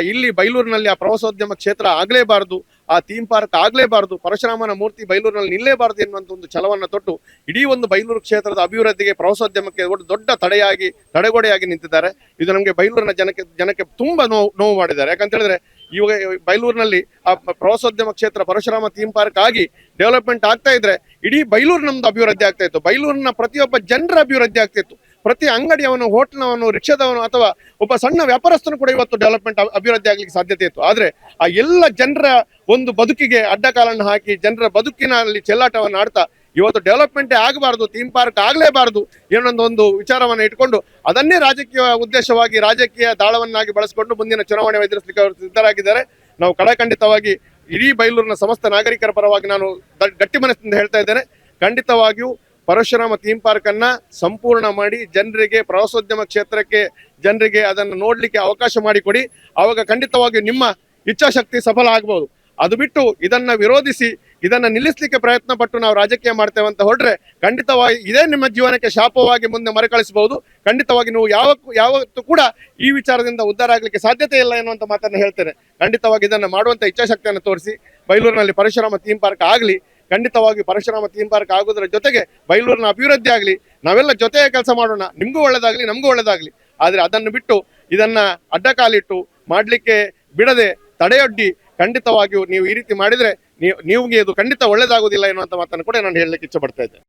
ಇಲ್ಲಿ ಬೈಲೂರಿನಲ್ಲಿ ಆ ಪ್ರವಾಸೋದ್ಯಮ ಕ್ಷೇತ್ರ ಆಗಲೇಬಾರದು, ಆ ಥೀಮ್ ಪಾರ್ಕ್ ಆಗಲೇಬಾರದು, ಪರಶುರಾಮನ ಮೂರ್ತಿ ಬೈಲೂರಿನಲ್ಲಿ ನಿಲ್ಲೇಬಾರದು ಎನ್ನುವಂಥ ಒಂದು ಛಲವನ್ನು ತೊಟ್ಟು ಇಡೀ ಒಂದು ಬೈಲೂರು ಕ್ಷೇತ್ರದ ಅಭಿವೃದ್ಧಿಗೆ ಪ್ರವಾಸೋದ್ಯಮಕ್ಕೆ ದೊಡ್ಡ ತಡೆಯಾಗಿ, ತಡೆಗೋಡೆಯಾಗಿ ನಿಂತಿದ್ದಾರೆ. ಇದು ನಮಗೆ ಬೈಲೂರಿನ ಜನಕ್ಕೆ ಜನಕ್ಕೆ ತುಂಬ ನೋವು ನೋವು ಮಾಡಿದ್ದಾರೆ. ಯಾಕಂತ ಹೇಳಿದ್ರೆ ಇವಾಗ ಬೈಲೂರಿನಲ್ಲಿ ಆ ಪ್ರವಾಸೋದ್ಯಮ ಕ್ಷೇತ್ರ ಪರಶುರಾಮ ಥೀಮ್ ಪಾರ್ಕ್ ಆಗಿ ಡೆವಲಪ್ಮೆಂಟ್ ಆಗ್ತಾ ಇದ್ರೆ ಇಡೀ ಬೈಲೂರು ನಮ್ದು ಅಭಿವೃದ್ಧಿ ಆಗ್ತಾ ಇತ್ತು. ಬೈಲೂರಿನ ಪ್ರತಿಯೊಬ್ಬ ಜನರ ಅಭಿವೃದ್ಧಿ ಆಗ್ತಿತ್ತು ಪ್ರತಿ ಅಂಗಡಿಯವನು, ಹೋಟ್ಲವನು, ರಿಕ್ಷಾದವನು ಅಥವಾ ಒಬ್ಬ ಸಣ್ಣ ವ್ಯಾಪಾರಸ್ಥನು ಕೂಡ ಇವತ್ತು ಡೆವಲಪ್ಮೆಂಟ್ ಅಭಿವೃದ್ಧಿ ಆಗ್ಲಿಕ್ಕೆ ಸಾಧ್ಯತೆ ಇತ್ತು. ಆದ್ರೆ ಆ ಎಲ್ಲ ಜನರ ಒಂದು ಬದುಕಿಗೆ ಅಡ್ಡಕಾಲನ್ನು ಹಾಕಿ ಜನರ ಬದುಕಿನಲ್ಲಿ ಚೆಲ್ಲಾಟವನ್ನು ಆಡ್ತಾ ಇವತ್ತು ಡೆವಲಪ್ಮೆಂಟೇ ಆಗಬಾರ್ದು ಥೀಮ್ ಪಾರ್ಕ್ ಆಗಲೇಬಾರದು ಏನೊಂದು ಒಂದು ವಿಚಾರವನ್ನು ಇಟ್ಕೊಂಡು ಅದನ್ನೇ ರಾಜಕೀಯ ಉದ್ದೇಶವಾಗಿ ರಾಜಕೀಯ ದಾಳವನ್ನಾಗಿ ಬಳಸಿಕೊಂಡು ಮುಂದಿನ ಚುನಾವಣೆ ಎದುರಿಸಲಿಕ್ಕೆ ಅವರು ಸಿದ್ಧರಾಗಿದ್ದಾರೆ. ನಾವು ಕಡಖಂಡಿತವಾಗಿ ಇಡೀ ಬೈಲೂರಿನ ಸಮಸ್ತ ನಾಗರಿಕರ ಪರವಾಗಿ ನಾನು ಗಟ್ಟಿ ಮನಸ್ಸಿನಿಂದ ಹೇಳ್ತಾ ಇದ್ದೇನೆ. ಖಂಡಿತವಾಗಿಯೂ ಪರಶುರಾಮ ಥೀಮ್ ಪಾರ್ಕ್ ಅನ್ನ ಸಂಪೂರ್ಣ ಮಾಡಿ ಜನರಿಗೆ, ಪ್ರವಾಸೋದ್ಯಮ ಕ್ಷೇತ್ರಕ್ಕೆ ಜನರಿಗೆ ಅದನ್ನು ನೋಡಲಿಕ್ಕೆ ಅವಕಾಶ ಮಾಡಿಕೊಡಿ. ಆವಾಗ ಖಂಡಿತವಾಗಿಯೂ ನಿಮ್ಮ ಇಚ್ಛಾಶಕ್ತಿ ಸಫಲ ಆಗಬಹುದು ಅದು ಬಿಟ್ಟು ಇದನ್ನ ವಿರೋಧಿಸಿ ಇದನ್ನ ನಿಲ್ಲಿಸಲಿಕ್ಕೆ ಪ್ರಯತ್ನ ಪಟ್ಟು ನಾವು ರಾಜಕೀಯ ಮಾಡ್ತೇವೆ ಅಂತ ಹೊರಟ್ರೆ ಖಂಡಿತವಾಗಿ ಇದೇ ನಿಮ್ಮ ಜೀವನಕ್ಕೆ ಶಾಪವಾಗಿ ಮುಂದೆ ಮರುಕಳಿಸಬಹುದು. ಖಂಡಿತವಾಗಿ ನೀವು ಯಾವ ಯಾವತ್ತೂ ಕೂಡ ಈ ವಿಚಾರದಿಂದ ಉದ್ಧಾರ ಆಗಲಿಕ್ಕೆ ಸಾಧ್ಯತೆ ಇಲ್ಲ ಎನ್ನುವಂತ ಮಾತನ್ನು ಹೇಳ್ತೇನೆ. ಖಂಡಿತವಾಗಿ ಇದನ್ನ ಮಾಡುವಂತ ಇಚ್ಛಾಶಕ್ತಿಯನ್ನು ತೋರಿಸಿ. ಬೈಲೂರಿನಲ್ಲಿ ಪರಶುರಾಮ ಥೀಮ್ ಪಾರ್ಕ್ ಆಗಲಿ, ಖಂಡಿತವಾಗಿ ಪರಶುರಾಮ ಥೀಮ್ ಪಾರ್ಕ್ ಆಗೋದ್ರ ಜೊತೆಗೆ ಬೈಲೂರಿನ ಅಭಿವೃದ್ಧಿ ಆಗಲಿ, ನಾವೆಲ್ಲ ಜೊತೆಗೆ ಕೆಲಸ ಮಾಡೋಣ. ನಿಮಗೂ ಒಳ್ಳೇದಾಗಲಿ, ನಮಗೂ ಒಳ್ಳೇದಾಗಲಿ. ಆದರೆ ಅದನ್ನು ಬಿಟ್ಟು ಇದನ್ನ ಅಡ್ಡಕಾಲಿಟ್ಟು ಮಾಡಲಿಕ್ಕೆ ಬಿಡದೆ ತಡೆಯೊಡ್ಡಿ ಖಂಡಿತವಾಗಿಯೂ ನೀವು ಈ ರೀತಿ ಮಾಡಿದ್ರೆ ನೀವು ನಿಮಗೆ ಇದು ಖಂಡಿತ ಒಳ್ಳೇದಾಗುವುದಿಲ್ಲ ಎನ್ನುವಂತ ಮಾತನ್ನು ಕೂಡ ನಾನು ಹೇಳಲಿಕ್ಕೆ ಇಚ್ಛೆ ಪಡ್ತಾ ಇದ್ದೆ